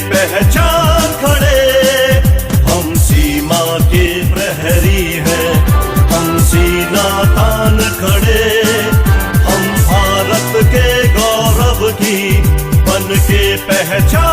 पहचान खड़े हम सीमा के प्रहरी हैं हम सीना तान खड़े हम भारत के गौरव की बन के पहचान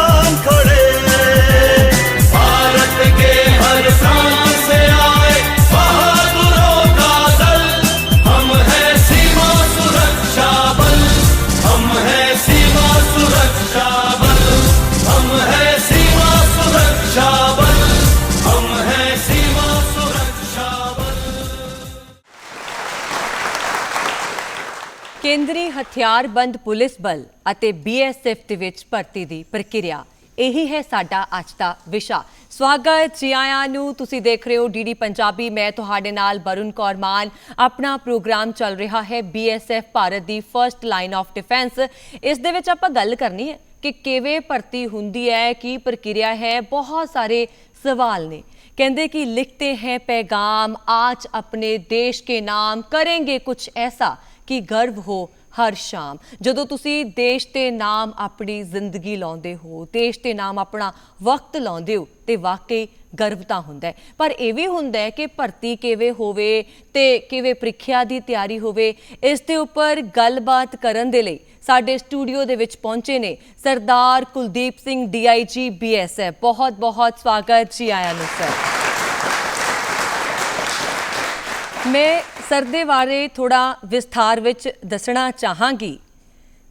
ਕੇਂਦਰੀ ਹਥਿਆਰਬੰਦ ਪੁਲਿਸ ਬਲ ਅਤੇ ਬੀਐਸਐਫ ਦੇ ਵਿੱਚ ਭਰਤੀ ਦੀ ਪ੍ਰਕਿਰਿਆ ਇਹੀ ਹੈ ਸਾਡਾ ਅੱਜ ਦਾ ਵਿਸ਼ਾ ਸਵਾਗਤ ਜੀ ਆਇਆਂ ਨੂੰ ਤੁਸੀਂ ਦੇਖ ਰਹੇ ਹੋ ਡੀਡੀ ਪੰਜਾਬੀ ਮੈਂ ਤੁਹਾਡੇ ਨਾਲ ਬਰੁਣ ਕੌਰ ਮਾਨ ਆਪਣਾ ਪ੍ਰੋਗਰਾਮ ਚੱਲ ਰਿਹਾ ਹੈ ਬੀਐਸਐਫ ਭਾਰਤ ਦੀ ਫਰਸਟ ਲਾਈਨ ਆਫ ਡਿਫੈਂਸ ਇਸ ਦੇ ਵਿੱਚ ਆਪਾਂ ਗੱਲ ਕਰਨੀ ਹੈ ਕਿ ਕਿਵੇਂ ਭਰਤੀ ਹੁੰਦੀ ਹੈ ਕੀ ਪ੍ਰਕਿਰਿਆ ਹੈ ਬਹੁਤ ਸਾਰੇ सवाल ने कहते कि लिखते हैं पैगाम आज अपने देश के नाम करेंगे कुछ ऐसा ਕਿ ਗਰਵ ਹੋ ਹਰ ਸ਼ਾਮ। ਜਦੋਂ ਤੁਸੀਂ ਦੇਸ਼ ਤੇ ਨਾਮ ਆਪਣੀ ਜ਼ਿੰਦਗੀ ਲਾਉਂਦੇ ਹੋ, ਦੇਸ਼ ਤੇ ਨਾਮ ਆਪਣਾ ਵਕਤ ਲਾਉਂਦੇ ਹੋ, ਤੇ ਵਾਕਈ ਗਰਵ ਤਾਂ ਹੁੰਦਾ ਪਰ ਇਹ ਵੀ ਹੁੰਦਾ ਹੈ ਕਿ ਭਰਤੀ ਕਿਵੇਂ ਹੋਵੇ ਤੇ ਕਿਵੇਂ ਪ੍ਰੀਖਿਆ ਦੀ ਤਿਆਰੀ ਹੋਵੇ, ਇਸ ਦੇ ਉੱਪਰ ਗੱਲਬਾਤ ਕਰਨ ਦੇ ਲਈ ਸਾਡੇ ਸਟੂਡੀਓ ਦੇ ਵਿੱਚ ਪਹੁੰਚੇ ਨੇ ਸਰਦਾਰ ਕੁਲਦੀਪ ਸਿੰਘ ਡੀਆਈਜੀ ਬੀਐਸਐਫ ਬਹੁਤ ਬਹੁਤ ਸਵਾਗਤ ਜੀ ਆਇਆਂ ਨੂੰ, ਸਰ। ਮੈਂ ਸਰ ਦੇ ਬਾਰੇ ਥੋੜਾ ਵਿਸਥਾਰ ਵਿੱਚ ਦੱਸਣਾ ਚਾਹਾਂਗੀ।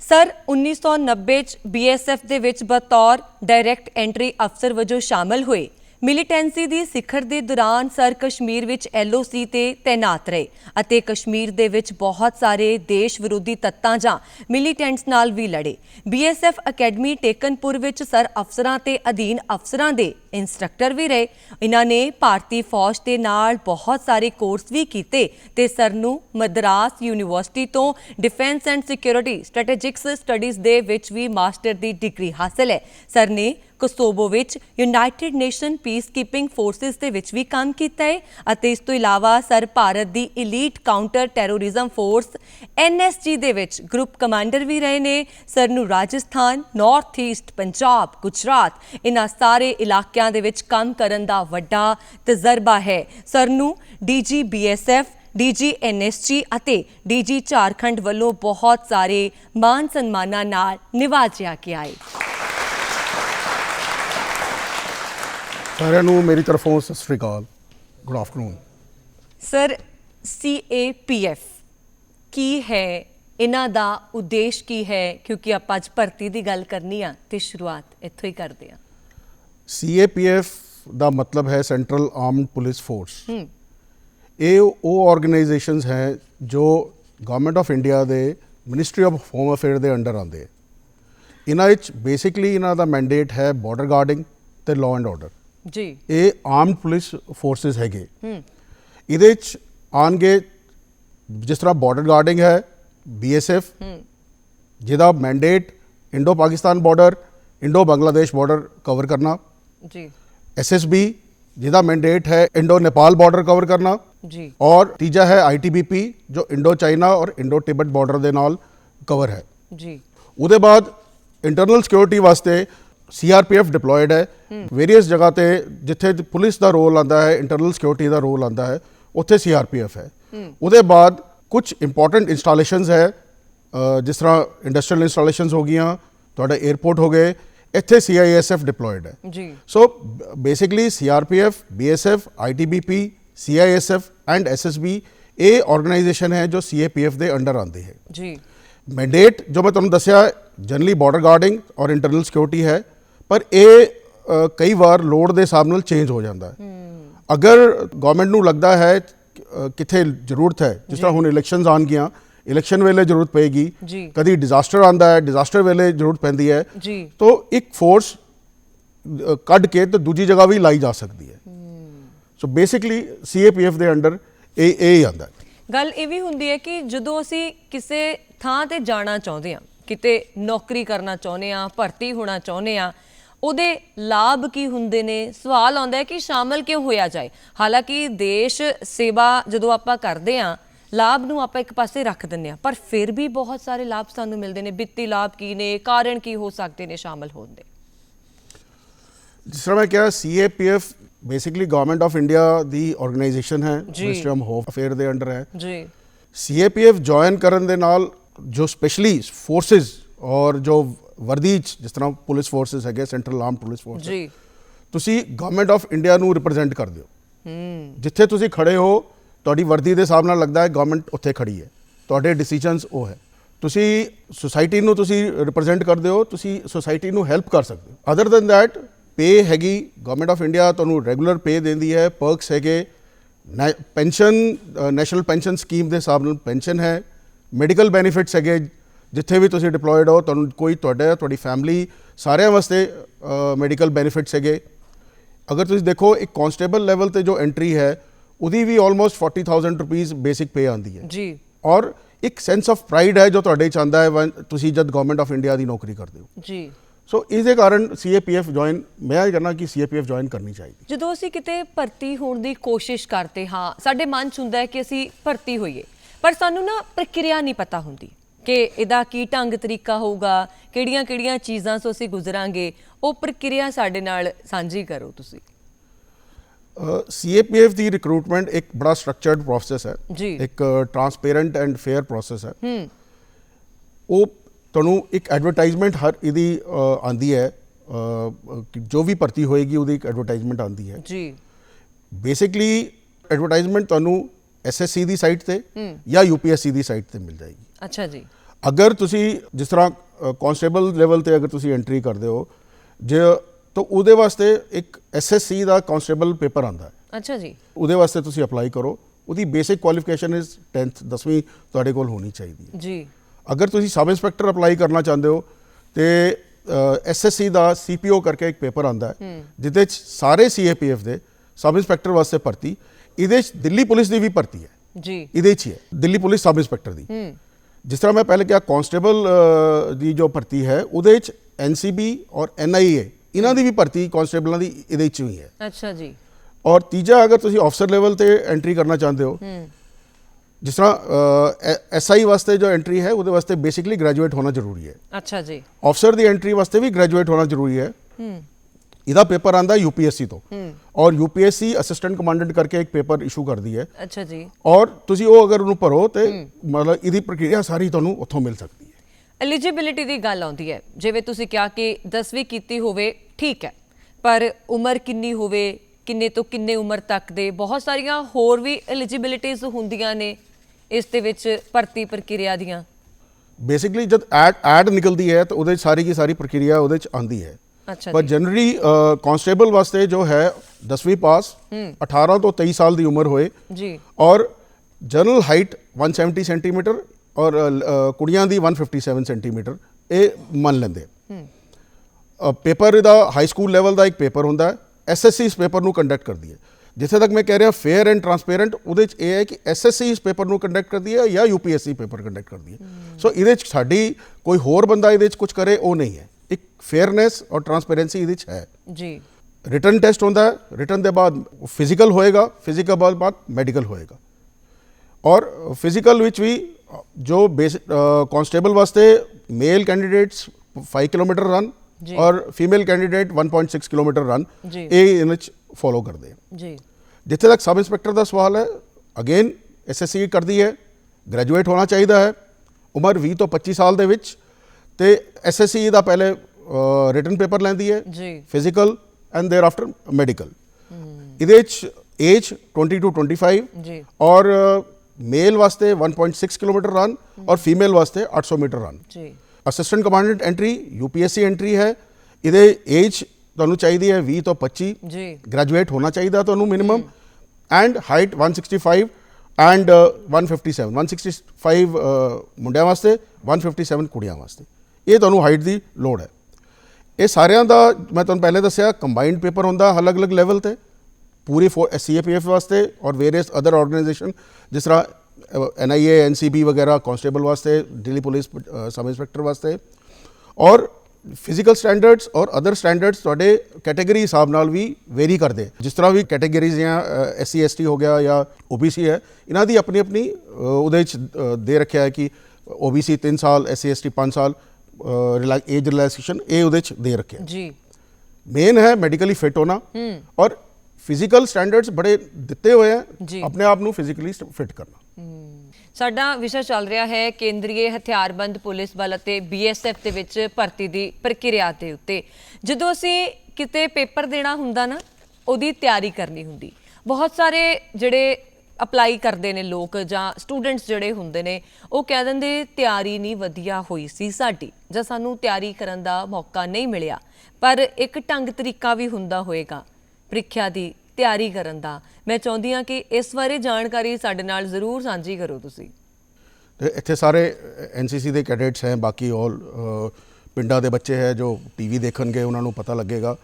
ਸਰ 1990 ਚ ਬੀਐਸਐਫ ਦੇ ਵਿੱਚ ਬਤੌਰ ਡਾਇਰੈਕਟ ਐਂਟਰੀ ਅਫਸਰ ਵਜੋਂ ਸ਼ਾਮਲ ਹੋਏ। ਮਿਲੀਟੈਂਸੀ ਦੀ ਸਿਖਰ ਦੇ ਦੌਰਾਨ ਸਰ ਕਸ਼ਮੀਰ ਵਿੱਚ ਐਲਓਸੀ ਤੇ ਤਾਇਨਾਤ ਰਹੇ ਅਤੇ ਕਸ਼ਮੀਰ ਦੇ ਵਿੱਚ ਬਹੁਤ ਸਾਰੇ ਦੇਸ਼ ਵਿਰੋਧੀ ਤੱਤਾਂ ਜਾਂ ਮਿਲੀਟੈਂਟਸ ਨਾਲ ਵੀ ਲੜੇ। ਬੀਐਸਐਫ ਅਕੈਡਮੀ ਟੇਕਨਪੁਰ ਵਿੱਚ ਸਰ ਅਫਸਰਾਂ ਤੇ ਅਧੀਨ ਅਫਸਰਾਂ ਦੇ ਇੰਸਟ੍ਰਕਟਰ ਵੀ ਰਹੇ। ਇਹਨਾਂ ਨੇ ਭਾਰਤੀ ਫੌਜ ਦੇ ਨਾਲ ਬਹੁਤ ਸਾਰੇ ਕੋਰਸ ਵੀ ਕੀਤੇ ਤੇ ਸਰ ਨੂੰ ਮਦਰਾਸ ਯੂਨੀਵਰਸਿਟੀ ਤੋਂ defence and security strategics studies ਦੇ ਵਿੱਚ ਵੀ ਮਾਸਟਰ ਦੀ ਡਿਗਰੀ ਹਾਸਲ ਹੈ। ਸਰ ਨੇ ਕੋਸੋਵੋ ਵਿੱਚ united nation piece keeping forces ਦੇ ਵਿੱਚ ਵੀ ਕੰਮ ਕੀਤਾ ਹੈ ਅਤੇ ਇਸ ਤੋਂ ਇਲਾਵਾ ਸਰ ਭਾਰਤ ਦੀ elite counter terrorism force NSG ਦੇ ਵਿੱਚ ਗਰੁੱਪ ਕਮਾਂਡਰ ਵੀ ਰਹੇ ਨੇ। ਸਰ ਨੂੰ ਰਾਜਸਥਾਨ ਨਾਰਥ ਈਸਟ ਪੰਜਾਬ ਗੁਜਰਾਤ ਇਹਨਾਂ ਸਾਰੇ ਇਲਾਕਿਆਂ ਦੇ ਵਿੱਚ ਕੰਮ ਕਰਨ ਦਾ ਵੱਡਾ ਤਜਰਬਾ ਹੈ। ਸਰ ਨੂੰ ਡੀਜੀ ਬੀਐਸਐਫ ਡੀਜੀ ਐਨਐਸਜੀ ਅਤੇ ਡੀਜੀ ਝਾਰਖੰਡ ਵੱਲੋਂ ਬਹੁਤ ਸਾਰੇ ਮਾਨ ਸਨਮਾਨਾਂ ਨਾਲ ਨਿਵਾਜਿਆ ਗਿਆ ਹੈ। ਸਾਰਿਆਂ ਨੂੰ ਮੇਰੀ ਤਰਫੋਂ ਸਤਿ ਸ੍ਰੀ ਅਕਾਲ। ਗੁੱਡ ਆਫਟਰਨੂਨ ਸਰ ਸੀਏਪੀਐਫ ਕੀ ਹੈ? ਇਹਨਾਂ ਦਾ ਉਦੇਸ਼ ਕੀ ਹੈ? ਕਿਉਂਕਿ ਆਪਾਂ ਅੱਜ ਭਰਤੀ ਦੀ ਗੱਲ ਕਰਨੀ ਆ ਤੇ ਸ਼ੁਰੂਆਤ ਇੱਥੋਂ ਹੀ ਕਰਦੇ ਆ। ਸੀਏਪੀਐਫ ਦਾ ਮਤਲਬ ਹੈ ਸੈਂਟਰਲ ਆਰਮਡ ਪੁਲਿਸ ਫੋਰਸ ਇਹ ਉਹ ਆਰਗੇਨਾਈਜੇਸ਼ਨਸ ਹੈ ਜੋ ਗਵਰਨਮੈਂਟ ਆਫ ਇੰਡੀਆ ਦੇ ਮਿਨਿਸਟਰੀ ਆਫ ਹੋਮ ਅਫੇਅਰ ਦੇ ਅੰਡਰ ਆਉਂਦੇ ਹੈ ਇਹਨਾਂ ਵਿੱਚ ਬੇਸਿਕਲੀ ਇਹਨਾਂ ਦਾ ਮੈਂਡੇਟ ਹੈ ਬਾਰਡਰ ਗਾਰਡਿੰਗ ਤੇ ਲਾਅ ਐਂਡ ਆਰਡਰ ਜੀ। ਇਹ ਆਰਮਡ ਪੁਲਿਸ ਫੋਰਸਸ ਹੈਗੇ। ਇਹਦੇ ਚ ਆਣਗੇ ਜਿਸ ਤਰ੍ਹਾਂ ਬਾਰਡਰ ਗਾਰਡਿੰਗ ਹੈ ਬੀਐਸਐਫ ਜਿਹਦਾ mandate Indo Pakistan border Indo Bangladesh border cover ਕਰਨਾ। ਜੀ। ਐਸਐਸਬੀ ਜਿਹਦਾ ਮੈਂਡੇਟ ਹੈ ਇੰਡੋ ਨੇਪਾਲ ਬਾਰਡਰ ਕਵਰ ਕਰਨਾ। ਜੀ। ਔਰ ਤੀਜਾ ਹੈ ਆਈਟੀਬੀਪੀ ਜੋ ਇੰਡੋ ਚਾਈਨਾ ਔਰ ਇੰਡੋ ਤਿੱਬਤ ਬਾਰਡਰ ਦੇ ਨਾਲ ਕਵਰ ਹੈ। ਜੀ। ਉਹਦੇ ਬਾਅਦ ਇੰਟਰਨਲ ਸਿਕਿਉਰਿਟੀ ਵਾਸਤੇ ਸੀਆਰਪੀਐਫ ਡਿਪਲੋਇਡ ਹੈ। ਵੇਰੀਅਸ ਜਗ੍ਹਾ ਤੇ ਜਿੱਥੇ ਪੁਲਿਸ ਦਾ ਰੋਲ ਆਂਦਾ ਹੈ ਇੰਟਰਨਲ ਸਿਕਿਉਰਿਟੀ ਦਾ ਰੋਲ ਆਂਦਾ ਹੈ ਉੱਥੇ ਸੀਆਰਪੀਐਫ ਹੈ। ਉਹਦੇ ਬਾਅਦ ਕੁਝ ਇੰਪੋਰਟੈਂਟ ਇੰਸਟਾਲੇਸ਼ਨਸ ਹੈ। ਜਿਸ ਤਰ੍ਹਾਂ ਇੰਡਸਟਰੀਅਲ ਇੰਸਟਾਲੇਸ਼ਨਸ ਹੋ ਗਈਆਂ ਤੁਹਾਡਾ 에ਅਰਪੋਰਟ ਹੋ ਗਏ ਇੱਥੇ ਸੀਆਈਐਸਐਫ ਡਿਪਲੋਇਡ ਹੈ। ਜੀ। So basically CRPF BSF ITBP CISF and SSB ਇਹ ਆਰਗੇਨਾਈਜੇਸ਼ਨ ਹੈ ਜੋ ਸੀਏਪੀਐਫ ਦੇ ਅੰਡਰ ਆਉਂਦੀ ਹੈ। ਜੀ। ਮੈਂਡੇਟ ਜੋ ਮੈਂ ਤੁਹਾਨੂੰ ਦੱਸਿਆ ਜਨਰਲੀ ਬਾਰਡਰ ਗਾਰਡਿੰਗ ਔਰ ਇੰਟਰਨਲ ਸਿਕਿਉਰਿਟੀ ਹੈ। ਪਰ ਇਹ ਕਈ ਵਾਰ ਲੋਡ ਦੇ ਹਿਸਾਬ ਨਾਲ ਚੇਂਜ ਹੋ ਜਾਂਦਾ ਹੈ। ਅਗਰ ਗਵਰਨਮੈਂਟ ਨੂੰ ਲੱਗਦਾ ਹੈ ਕਿੱਥੇ ਜ਼ਰੂਰਤ ਹੈ ਜਿਸ ਤਰ੍ਹਾਂ ਹੁਣ ਇਲੈਕਸ਼ਨਸ ਆਉਣ ਗਿਆ ਇਲੈਕਸ਼ਨ ਵੇਲੇ ਜ਼ਰੂਰਤ ਪਏਗੀ। ਕਦੀ ਡਿਜ਼ਾਸਟਰ ਆਂਦਾ ਹੈ ਡਿਜ਼ਾਸਟਰ ਵੇਲੇ ਜ਼ਰੂਰਤ ਪੈਂਦੀ ਹੈ। ਤੋਂ ਇੱਕ ਫੋਰਸ ਕੱਢ ਕੇ ਤੇ ਦੂਜੀ ਜਗ੍ਹਾ ਵੀ ਲਾਈ ਜਾ ਸਕਦੀ ਹੈ। ਸੋ ਬੇਸਿਕਲੀ ਸੀਏਪੀਐਫ ਦੇ ਅੰਡਰ ਇਹ ਇਹ ਹੀ ਆਂਦਾ ਹੈ। ਗੱਲ ਇਹ ਵੀ ਹੁੰਦੀ ਹੈ ਕਿ ਜਦੋਂ ਅਸੀਂ ਕਿਸੇ ਥਾਂ ਤੇ ਜਾਣਾ ਚਾਹੁੰਦੇ ਆ ਕਿਤੇ ਨੌਕਰੀ ਕਰਨਾ ਚਾਹੁੰਦੇ ਆ ਭਰਤੀ ਹੋਣਾ ਚਾਹੁੰਦੇ ਆ ਉਹਦੇ ਲਾਭ ਕੀ ਹੁੰਦੇ ਨੇ? ਸਵਾਲ ਆਉਂਦਾ ਹੈ ਕਿ ਸ਼ਾਮਲ ਕਿਉਂ ਹੋਇਆ ਜਾਏ? ਹਾਲਾਂਕਿ ਦੇਸ਼ ਸੇਵਾ ਜਦੋਂ ਆਪਾਂ ਕਰਦੇ ਆ ਲਾਭ ਨੂੰ ਆਪਾਂ ਇੱਕ ਪਾਸੇ ਰੱਖ ਦਿੰਦੇ ਆ ਪਰ ਫਿਰ ਵੀ ਬਹੁਤ ਸਾਰੇ ਲਾਭ ਸਾਨੂੰ ਮਿਲਦੇ ਨੇ। ਵਿੱਤੀ ਲਾਭ ਕੀ ਨੇ? ਕਾਰਨ ਕੀ ਹੋ ਸਕਦੇ ਨੇ ਸ਼ਾਮਲ ਹੋਣ ਦੇ? ਜਿਸ ਤਰ੍ਹਾਂ ਮੈਂ ਕਿਹਾ CAPF basically government of India the organisation ਹੈ। ਮਿਨਿਸਟਰੀ ਆਫ ਹੋਮ ਅਫੇਅਰ ਦੇ ਅੰਡਰ ਹੈ। ਜੀ। ਸੀਏਪੀਐਫ ਜੁਆਇਨ ਕਰਨ ਦੇ ਨਾਲ ਜੋ ਸਪੈਸ਼ਲੀ ਫੋਰਸਸ ਔਰ ਜੋ ਵਰਦੀ 'ਚ ਜਿਸ ਤਰ੍ਹਾਂ ਪੁਲਿਸ ਫੋਰਸਸ ਹੈਗੇ ਸੈਂਟਰਲ ਆਰਮ ਪੁਲਿਸ ਫੋਰਸ ਜੀ। ਤੁਸੀਂ ਗਵਰਨਮੈਂਟ ਆਫ ਇੰਡੀਆ ਨੂੰ ਰਿਪਰੈਜ਼ੈਂਟ ਕਰਦੇ ਹੋ ਹੂੰ। ਜਿੱਥੇ ਤੁਸੀਂ ਖੜੇ ਹੋ ਤੁਹਾਡੀ ਵਰਦੀ ਦੇ ਹਿਸਾਬ ਨਾਲ ਲੱਗਦਾ ਹੈ ਗਵਰਨਮੈਂਟ ਉੱਥੇ ਖੜੀ ਹੈ। ਤੁਹਾਡੇ ਡਿਸੀਜਨਸ ਉਹ ਹੈ। ਤੁਸੀਂ ਸੁਸਾਇਟੀ ਨੂੰ ਤੁਸੀਂ ਰਿਪਰੈਜ਼ੈਂਟ ਕਰਦੇ ਹੋ ਤੁਸੀਂ ਸੁਸਾਇਟੀ ਨੂੰ ਹੈਲਪ ਕਰ ਸਕਦੇ ਹੋ। ਅਦਰ ਦੈਨ ਥੈਟ ਪੇ ਹੈਗੀ ਗਵਰਨਮੈਂਟ ਆਫ ਇੰਡੀਆ ਤੁਹਾਨੂੰ ਰੈਗੂਲਰ ਪੇ ਦਿੰਦੀ ਹੈ ਪਰਕਸ ਹੈਗੇ। ਪੈਨਸ਼ਨ ਨੈਸ਼ਨਲ ਪੈਨਸ਼ਨ ਸਕੀਮ ਦੇ ਹਿਸਾਬ ਨਾਲ ਪੈਨਸ਼ਨ ਹੈ। ਮੈਡੀਕਲ ਬੈਨੀਫਿਟਸ ਹੈਗੇ ਜਿੱਥੇ ਵੀ ਤੁਸੀਂ ਡਿਪਲੋਇਡ ਹੋ ਤੁਹਾਨੂੰ ਕੋਈ ਤੁਹਾਡਾ ਤੁਹਾਡੀ ਫੈਮਿਲੀ ਸਾਰਿਆਂ ਵਾਸਤੇ ਮੈਡੀਕਲ ਬੈਨੀਫਿਟਸ ਹੈਗੇ। ਅਗਰ ਤੁਸੀਂ ਦੇਖੋ ਇੱਕ ਕਨਸਟੇਬਲ ਲੈਵਲ ਤੇ ਜੋ ਐਂਟਰੀ ਹੈ ਉਹਦੀ ਵੀ ਆਲਮੋਸਟ 40000 ਰੁਪੀਸ ਬੇਸਿਕ ਪੇ ਆਉਂਦੀ ਹੈ। ਜੀ। ਔਰ ਇੱਕ ਸੈਂਸ ਆਫ ਪ੍ਰਾਈਡ ਹੈ ਜੋ ਤੁਹਾਡੇ ਚ ਆਉਂਦਾ ਹੈ ਤੁਸੀਂ ਜਦ ਗਵਰਨਮੈਂਟ ਆਫ ਇੰਡੀਆ ਦੀ ਨੌਕਰੀ ਕਰਦੇ ਹੋ। ਜੀ। ਸੋ ਇਸ ਦੇ ਕਾਰਨ ਸੀਏਪੀਐਫ ਜੁਆਇਨ ਮੈਂ ਇਹ ਕਹਿੰਦਾ ਕਿ ਸੀਏਪੀਐਫ ਜੁਆਇਨ ਕਰਨੀ ਚਾਹੀਦੀ। ਜਦੋਂ ਅਸੀਂ ਕਿਤੇ ਭਰਤੀ ਹੋਣ ਦੀ ਕੋਸ਼ਿਸ਼ ਕਰਦੇ ਹਾਂ ਸਾਡੇ ਮਨ 'ਚ ਹੁੰਦਾ ਹੈ ਕਿ ਅਸੀਂ ਭਰਤੀ ਹੋਈਏ। ਪਰ ਸਾਨੂੰ ਨਾ ਪ੍ਰਕਿਰਿਆ ਨਹੀਂ ਪਤਾ ਹੁੰਦੀ। ਕਿ ਇਹਦਾ ਕੀ ਢੰਗ ਤਰੀਕਾ ਹੋਊਗਾ ਕਿਹੜੀਆਂ-ਕਿਹੜੀਆਂ ਚੀਜ਼ਾਂ ਤੋਂ ਅਸੀਂ ਗੁਜ਼ਰਾਂਗੇ ਉਹ ਪ੍ਰਕਿਰਿਆ ਸਾਡੇ ਨਾਲ ਸਾਂਝੀ ਕਰੋ ਤੁਸੀਂ। ਸੀਏਪੀਐਫ ਦੀ ਰਿਕਰੂਟਮੈਂਟ ਇੱਕ ਬੜਾ ਸਟਰਕਚਰਡ ਪ੍ਰੋਸੈਸ ਹੈ। ਇੱਕ ਟਰਾਂਸਪੇਰੈਂਟ ਐਂਡ ਫੇਅਰ ਪ੍ਰੋਸੈਸ ਹੈ। ਹੂੰ। ਉਹ ਤੁਹਾਨੂੰ ਇੱਕ ਐਡਵਰਟਾਈਜ਼ਮੈਂਟ ਹਰ ਇਹਦੀ ਆਂਦੀ ਹੈ। ਜੋ ਵੀ ਭਰਤੀ ਹੋਏਗੀ ਉਹਦੀ ਇੱਕ ਐਡਵਰਟਾਈਜ਼ਮੈਂਟ ਆਂਦੀ ਹੈ। ਜੀ। ਬੇਸਿਕਲੀ ਐਡਵਰਟਾਈਜ਼ਮੈਂਟ ਤੁਹਾਨੂੰ ਐਸਐਸਸੀ ਦੀ ਸਾਈਟ ਤੇ ਜਾਂ ਯੂਪੀਐਸਸੀ ਦੀ ਸਾਈਟ ਤੇ ਮਿਲ ਜਾਏਗੀ। ਅੱਛਾ ਜੀ। ਅਗਰ ਤੁਸੀਂ ਜਿਸ ਤਰ੍ਹਾਂ ਕਨਸਟੇਬਲ ਲੈਵਲ ਤੇ ਅਗਰ ਤੁਸੀਂ ਐਂਟਰੀ ਕਰਦੇ ਹੋ ਜੇ ਤਾਂ ਉਹਦੇ ਵਾਸਤੇ ਇੱਕ ਐਸਐਸਸੀ ਦਾ ਕਨਸਟੇਬਲ ਪੇਪਰ ਆਂਦਾ ਹੈ। ਅੱਛਾ ਜੀ। ਉਹਦੇ ਵਾਸਤੇ ਤੁਸੀਂ ਅਪਲਾਈ ਕਰੋ। ਉਹਦੀ ਬੇਸਿਕ ਕੁਆਲੀਫਿਕੇਸ਼ਨ ਇਜ਼ 10th 10ਵੀਂ ਤੁਹਾਡੇ ਕੋਲ ਹੋਣੀ ਚਾਹੀਦੀ ਹੈ। ਜੀ। ਅਗਰ ਤੁਸੀਂ ਸਬ ਇੰਸਪੈਕਟਰ ਅਪਲਾਈ ਕਰਨਾ ਚਾਹੁੰਦੇ ਹੋ ਤੇ ਐਸਐਸਸੀ ਦਾ ਸੀਪੀਓ ਕਰਕੇ ਇੱਕ ਪੇਪਰ ਆਂਦਾ ਹੈ ਜਿਹਦੇ ਚ ਸਾਰੇ ਸੀਏਪੀਐਫ ਦੇ ਸਬ ਇੰਸਪੈਕਟਰ ਵਾਸਤੇ ਭਰਤੀ ਇਹਦੇ ਚ ਦਿੱਲੀ ਪੁਲਿਸ ਦੀ ਵੀ ਭਰਤੀ ਹੈ। ਜੀ। ਇਹਦੇ ਚ ਹੀ ਹੈ। ਦਿੱਲੀ ਪੁਲਿਸ ਸਬ ਇੰਸਪੈਕਟਰ ਦੀ। ਹੂੰ। ਜਿਸ ਤਰ੍ਹਾਂ ਮੈਂ ਪਹਿਲੇ ਕਿਹਾ ਕਾਂਸਟੇਬਲ ਦੀ ਜੋ ਭਰਤੀ ਹੈ ਉਹਦੇ ਚ ਐਨਸੀਬੀ ਔਰ ਐਨਆਈਏ ਇਹਨਾਂ ਦੀ ਵੀ ਭਰਤੀ ਕਾਂਸਟੇਬਲਾਂ ਦੀ ਇਹਦੇ ਚ ਹੀ ਹੈ। ਅੱਛਾ ਜੀ। ਔਰ ਤੀਜਾ ਅਗਰ ਤੁਸੀਂ ਅਫਸਰ ਲੈਵਲ ਤੇ ਐਂਟਰੀ ਕਰਨਾ ਚਾਹੁੰਦੇ ਹੋ ਜਿਸ ਤਰ੍ਹਾਂ ਐਸਆਈ ਵਾਸਤੇ ਜੋ ਐਂਟਰੀ ਹੈ ਉਹਦੇ ਵਾਸਤੇ ਬੇਸਿਕਲੀ ਗ੍ਰੈਜੂਏਟ ਹੋਣਾ ਜ਼ਰੂਰੀ ਹੈ। ਅੱਛਾ ਜੀ। ਅਫਸਰ ਦੀ ਐਂਟਰੀ ਵਾਸਤੇ ਵੀ ਗ੍ਰੈਜੂਏਟ ਹੋਣਾ ਜ਼ਰੂਰੀ ਹੈ। ਹੂੰ। ਇਹਦਾ ਪੇਪਰ ਆਂਦਾ ਯੂਪੀਐਸਸੀ ਤੋਂ। ਔਰ ਯੂਪੀਐਸਸੀ ਅਸਿਸਟੈਂਟ ਕਮਾਂਡੈਂਟ ਕਰਕੇ ਇੱਕ ਪੇਪਰ ਇਸ਼ੂ ਕਰਦੀ ਹੈ। ਅੱਛਾ ਜੀ। ਔਰ ਤੁਸੀਂ ਉਹ ਅਗਰ ਉਹਨੂੰ ਭਰੋ ਤੇ ਮਤਲਬ ਇਹਦੀ ਪ੍ਰਕਿਰਿਆ ਸਾਰੀ ਤੁਹਾਨੂੰ ਉੱਥੋਂ ਮਿਲ ਸਕਦੀ ਹੈ। ਐਲੀਜੀਬਿਲਿਟੀ ਦੀ ਗੱਲ ਆਉਂਦੀ ਹੈ। ਜਿਵੇਂ ਤੁਸੀਂ ਕਿਹਾ ਕਿ 10ਵੀਂ ਕੀਤੀ ਹੋਵੇ ਠੀਕ ਹੈ। ਪਰ ਉਮਰ ਕਿੰਨੀ ਹੋਵੇ ਕਿੰਨੇ ਤੋਂ ਕਿੰਨੇ ਉਮਰ ਤੱਕ ਦੇ ਬਹੁਤ ਸਾਰੀਆਂ ਹੋਰ ਵੀ ਐਲੀਜੀਬਿਲਿਟੀਜ਼ ਹੁੰਦੀਆਂ ਨੇ ਇਸ ਦੇ ਵਿੱਚ ਭਰਤੀ ਪ੍ਰਕਿਰਿਆ ਦੀਆਂ। ਬੇਸਿਕਲੀ ਜਦ ਐਡ ਐਡ ਨਿਕਲਦੀ ਹੈ ਤਾਂ ਉਹਦੇ ਸਾਰੀ ਕੀ ਸਾਰੀ ਪ੍ਰਕਿਰਿਆ ਉਹਦੇ ਚ ਆਂਦੀ ਹੈ। ਪਰ ਜਨਰਲੀ ਕਾਂਸਟੇਬਲ ਵਾਸਤੇ ਜੋ ਹੈ 10ਵੀਂ ਪਾਸ 18 ਤੋਂ 23 ਸਾਲ ਦੀ ਉਮਰ ਹੋਏ। ਜੀ। ਔਰ ਜਨਰਲ ਹਾਈਟ 170 ਸੈਂਟੀਮੀਟਰ ਔਰ ਕੁੜੀਆਂ ਦੀ 157 ਸੈਂਟੀਮੀਟਰ ਇਹ ਮੰਨ ਲੈਂਦੇ ਪੇਪਰ ਦਾ ਹਾਈ ਸਕੂਲ ਲੈਵਲ ਦਾ ਇੱਕ ਪੇਪਰ ਹੁੰਦਾ ਹੈ। ਐਸਐਸਸੀ ਇਸ ਪੇਪਰ ਨੂੰ ਕੰਡਕਟ ਕਰਦੀ ਹੈ। ਜਿੱਥੇ ਤੱਕ ਮੈਂ ਕਹਿ ਰਿਹਾ ਫੇਅਰ ਐਂਡ ਟਰਾਂਸਪੇਰੈਂਟ ਉਹਦੇ ਚ ਇਹ ਹੈ ਕਿ ਐਸਐਸਸੀ ਇਸ ਪੇਪਰ ਨੂੰ ਕੰਡਕਟ ਕਰਦੀ ਹੈ ਜਾਂ ਯੂਪੀਐਸਸੀ ਪੇਪਰ ਕੰਡਕਟ ਕਰਦੀ ਹੈ। ਸੋ ਇਹਦੇ ਚ ਸਾਡੀ ਕੋਈ ਹੋਰ ਬੰਦਾ ਇਹਦੇ ਚ ਕੁਝ ਕਰੇ ਉਹ ਨਹੀਂ ਹੈ। ਇੱਕ ਫੇਅਰਨੈਸ ਔਰ ਟਰਾਂਸਪੇਰੈਂਸੀ ਇਹਦੇ ਚ ਹੈ। ਜੀ। ਰਿਟਨ ਟੈਸਟ ਹੁੰਦਾ ਹੈ ਰਿਟਨ ਦੇ ਬਾਅਦ ਫਿਜ਼ੀਕਲ ਹੋਏਗਾ ਫਿਜ਼ੀਕਲ ਬਾਅਦ ਮੈਡੀਕਲ ਹੋਏਗਾ। ਔਰ ਫਿਜ਼ੀਕਲ ਵਿੱਚ ਵੀ ਜੋ ਬੇਸ ਕਾਂਸਟੇਬਲ ਵਾਸਤੇ ਮੇਲ ਕੈਂਡੀਡੇਟਸ 5 ਕਿਲੋਮੀਟਰ ਰਨ। ਔਰ ਫੀਮੇਲ ਕੈਂਡੀਡੇਟ 1.6 ਕਿਲੋਮੀਟਰ ਰਨ। ਇਹ ਇਹਨਾਂ ਵਿੱਚ ਫੋਲੋ ਕਰਦੇ ਜੀ। ਜਿੱਥੇ ਤੱਕ ਸਬ ਇੰਸਪੈਕਟਰ ਦਾ ਸਵਾਲ ਹੈ ਅਗੇਨ ਐਸਐਸਸੀ ਕਰਦੀ ਹੈ ਗ੍ਰੈਜੂਏਟ ਹੋਣਾ ਚਾਹੀਦਾ ਹੈ ਉਮਰ 20 ਤੋਂ 25 ਸਾਲ ਦੇ ਵਿੱਚ ਤੇ ਐਸਐਸਸੀ ਦਾ ਪਹਿਲੇ ਰਿਟਨ ਪੇਪਰ ਲੈਂਦੀ ਹੈ ਜੀ physical and thereafter medical ਇਹਦੇ ਚ ਏਜ 20 ਟੂ 25 ਜੀ ਔਰ ਮੇਲ ਵਾਸਤੇ 1.6 ਕਿਲੋਮੀਟਰ ਰਨ ਔਰ ਫੀਮੇਲ ਵਾਸਤੇ 800 ਮੀਟਰ ਰਨ ਜੀ assistant commandant entry UPSC entry ਹੈ ਇਹਦੇ ਏਜ ਤੁਹਾਨੂੰ ਚਾਹੀਦੀ ਹੈ 20 ਤੋਂ 25 ਜੀ ਗ੍ਰੈਜੂਏਟ ਹੋਣਾ ਚਾਹੀਦਾ ਤੁਹਾਨੂੰ ਮਿਨੀਮਮ ਐਂਡ ਹਾਈਟ 165 ਐਂਡ 157 165 ਅ, ਮੁੰਡਿਆਂ ਵਾਸਤੇ 157 ਕੁੜੀਆਂ ਵਾਸਤੇ ਇਹ ਤੁਹਾਨੂੰ ਹਾਈਟ ਦੀ ਲੋੜ ਹੈ। ਇਹ ਸਾਰਿਆਂ ਦਾ, ਮੈਂ ਤੁਹਾਨੂੰ ਪਹਿਲੇ ਦੱਸਿਆ ਕੰਬਾਈਨਡ ਪੇਪਰ ਹੁੰਦਾ ਅਲੱਗ-ਅਲੱਗ ਲੈਵਲ ਤੇ, ਪੂਰੇ ਪੂਰੀ ਸੀਏਪੀਐਫ ਵਾਸਤੇ ਔਰ ਵੇਰੀਅਸ ਅਦਰ ਆਰਗੇਨਾਈਜੇਸ਼ਨ ਜਿਸ ਤਰ੍ਹਾਂ ਐਨਆਈਏ ਐਨਸੀਬੀ ਵਗੈਰਾ ਕਾਂਸਟੇਬਲ ਵਾਸਤੇ, ਦਿੱਲੀ ਪੁਲਿਸ ਸਬ ਇੰਸਪੈਕਟਰ ਵਾਸਤੇ ਔਰ ਫਿਜ਼ੀਕਲ ਸਟੈਂਡਰਡਸ ਔਰ ਅਦਰ ਸਟੈਂਡਰਡਸ ਤੁਹਾਡੇ ਕੈਟਾਗਰੀ ਹਿਸਾਬ ਨਾਲ ਵੀ ਵੇਰੀ ਕਰਦੇ ਜਿਸ ਤਰ੍ਹਾਂ ਵੀ ਕੈਟਾਗਰੀਜ਼ ਜਾਂ ਐਸਸੀ ਐਸਟੀ ਹੋ ਗਿਆ ਜਾਂ ਓਬੀਸੀ ਹੈ, ਇਹਨਾਂ ਦੀ ਆਪਣੀ ਆਪਣੀ ਉਹਦੇ ਚ ਦੇ ਰੱਖਿਆ ਹੈ ਕਿ ਓਬੀਸੀ 3 ਸਾਲ ਐਸਸੀ ਐਸਟੀ 5 ਸਾਲ ਏਜ ਰਿਲੈਕਸੇਸ਼ਨ ਇਹ ਉਹਦੇ ਚ ਦੇ ਰੱਖਿਆ। ਜੀ। ਮੇਨ ਹੈ ਮੈਡੀਕਲੀ ਫਿਟ ਹੋਣਾ ਔਰ ਫਿਜ਼ੀਕਲ ਸਟੈਂਡਰਡਸ ਬੜੇ ਦਿੱਤੇ ਹੋਏ ਜੀ। ਆਪਣੇ ਆਪ ਨੂੰ ਫਿਜ਼ੀਕਲੀ ਫਿਟ ਕਰਨਾ। ਸਾਡਾ ਵਿਸ਼ਾ ਚੱਲ ਰਿਹਾ ਹੈ ਕੇਂਦਰੀ ਹਥਿਆਰਬੰਦ ਪੁਲਿਸ ਬਲ ਅਤੇ ਬੀਐਸਐਫ ਦੇ ਵਿੱਚ ਭਰਤੀ ਦੀ ਪ੍ਰਕਿਰਿਆ ਦੇ ਉੱਤੇ। ਜਦੋਂ ਅਸੀਂ ਕਿਤੇ ਪੇਪਰ ਦੇਣਾ ਹੁੰਦਾ ਨਾ ਉਹਦੀ ਤਿਆਰੀ ਕਰਨੀ ਹੁੰਦੀ। ਬਹੁਤ ਸਾਰੇ ਜਿਹੜੇ ਅਪਲਾਈ ਕਰਦੇ ਨੇ ਲੋਕ ਜਾਂ ਸਟੂਡੈਂਟਸ ਜਿਹੜੇ ਹੁੰਦੇ ਨੇ, ਉਹ ਕਹਿ ਦਿੰਦੇ ਤਿਆਰੀ ਨਹੀਂ ਵਧੀਆ ਹੋਈ ਸੀ ਸਾਡੀ, ਜਾਂ ਸਾਨੂੰ ਤਿਆਰੀ ਕਰਨ ਦਾ ਮੌਕਾ ਨਹੀਂ ਮਿਲਿਆ। ਪਰ ਇੱਕ ਢੰਗ ਤਰੀਕਾ ਵੀ ਹੁੰਦਾ ਹੋਏਗਾ ਪ੍ਰੀਖਿਆ ਦੀ, ਤਿਆਰੀ ਕਰਨ ਦਾ। ਮੈਂ ਚਾਹੁੰਦੀ ਹਾਂ ਕਿ ਇਸ ਬਾਰੇ ਜਾਣਕਾਰੀ ਸਾਡੇ ਨਾਲ ਜ਼ਰੂਰ ਸਾਂਝੀ ਕਰੋ ਤੁਸੀਂ। ਇੱਥੇ ਸਾਰੇ ਐਨਸੀਸੀ ਦੇ ਕੈਡੇਟਸ ਹੈ, ਬਾਕੀ ਆਲ ਪਿੰਡਾਂ ਦੇ ਬੱਚੇ ਹੈ ਜੋ ਟੀਵੀ ਦੇਖਣਗੇ, ਉਹਨਾਂ ਨੂੰ ਪਤਾ ਲੱਗੇਗਾ।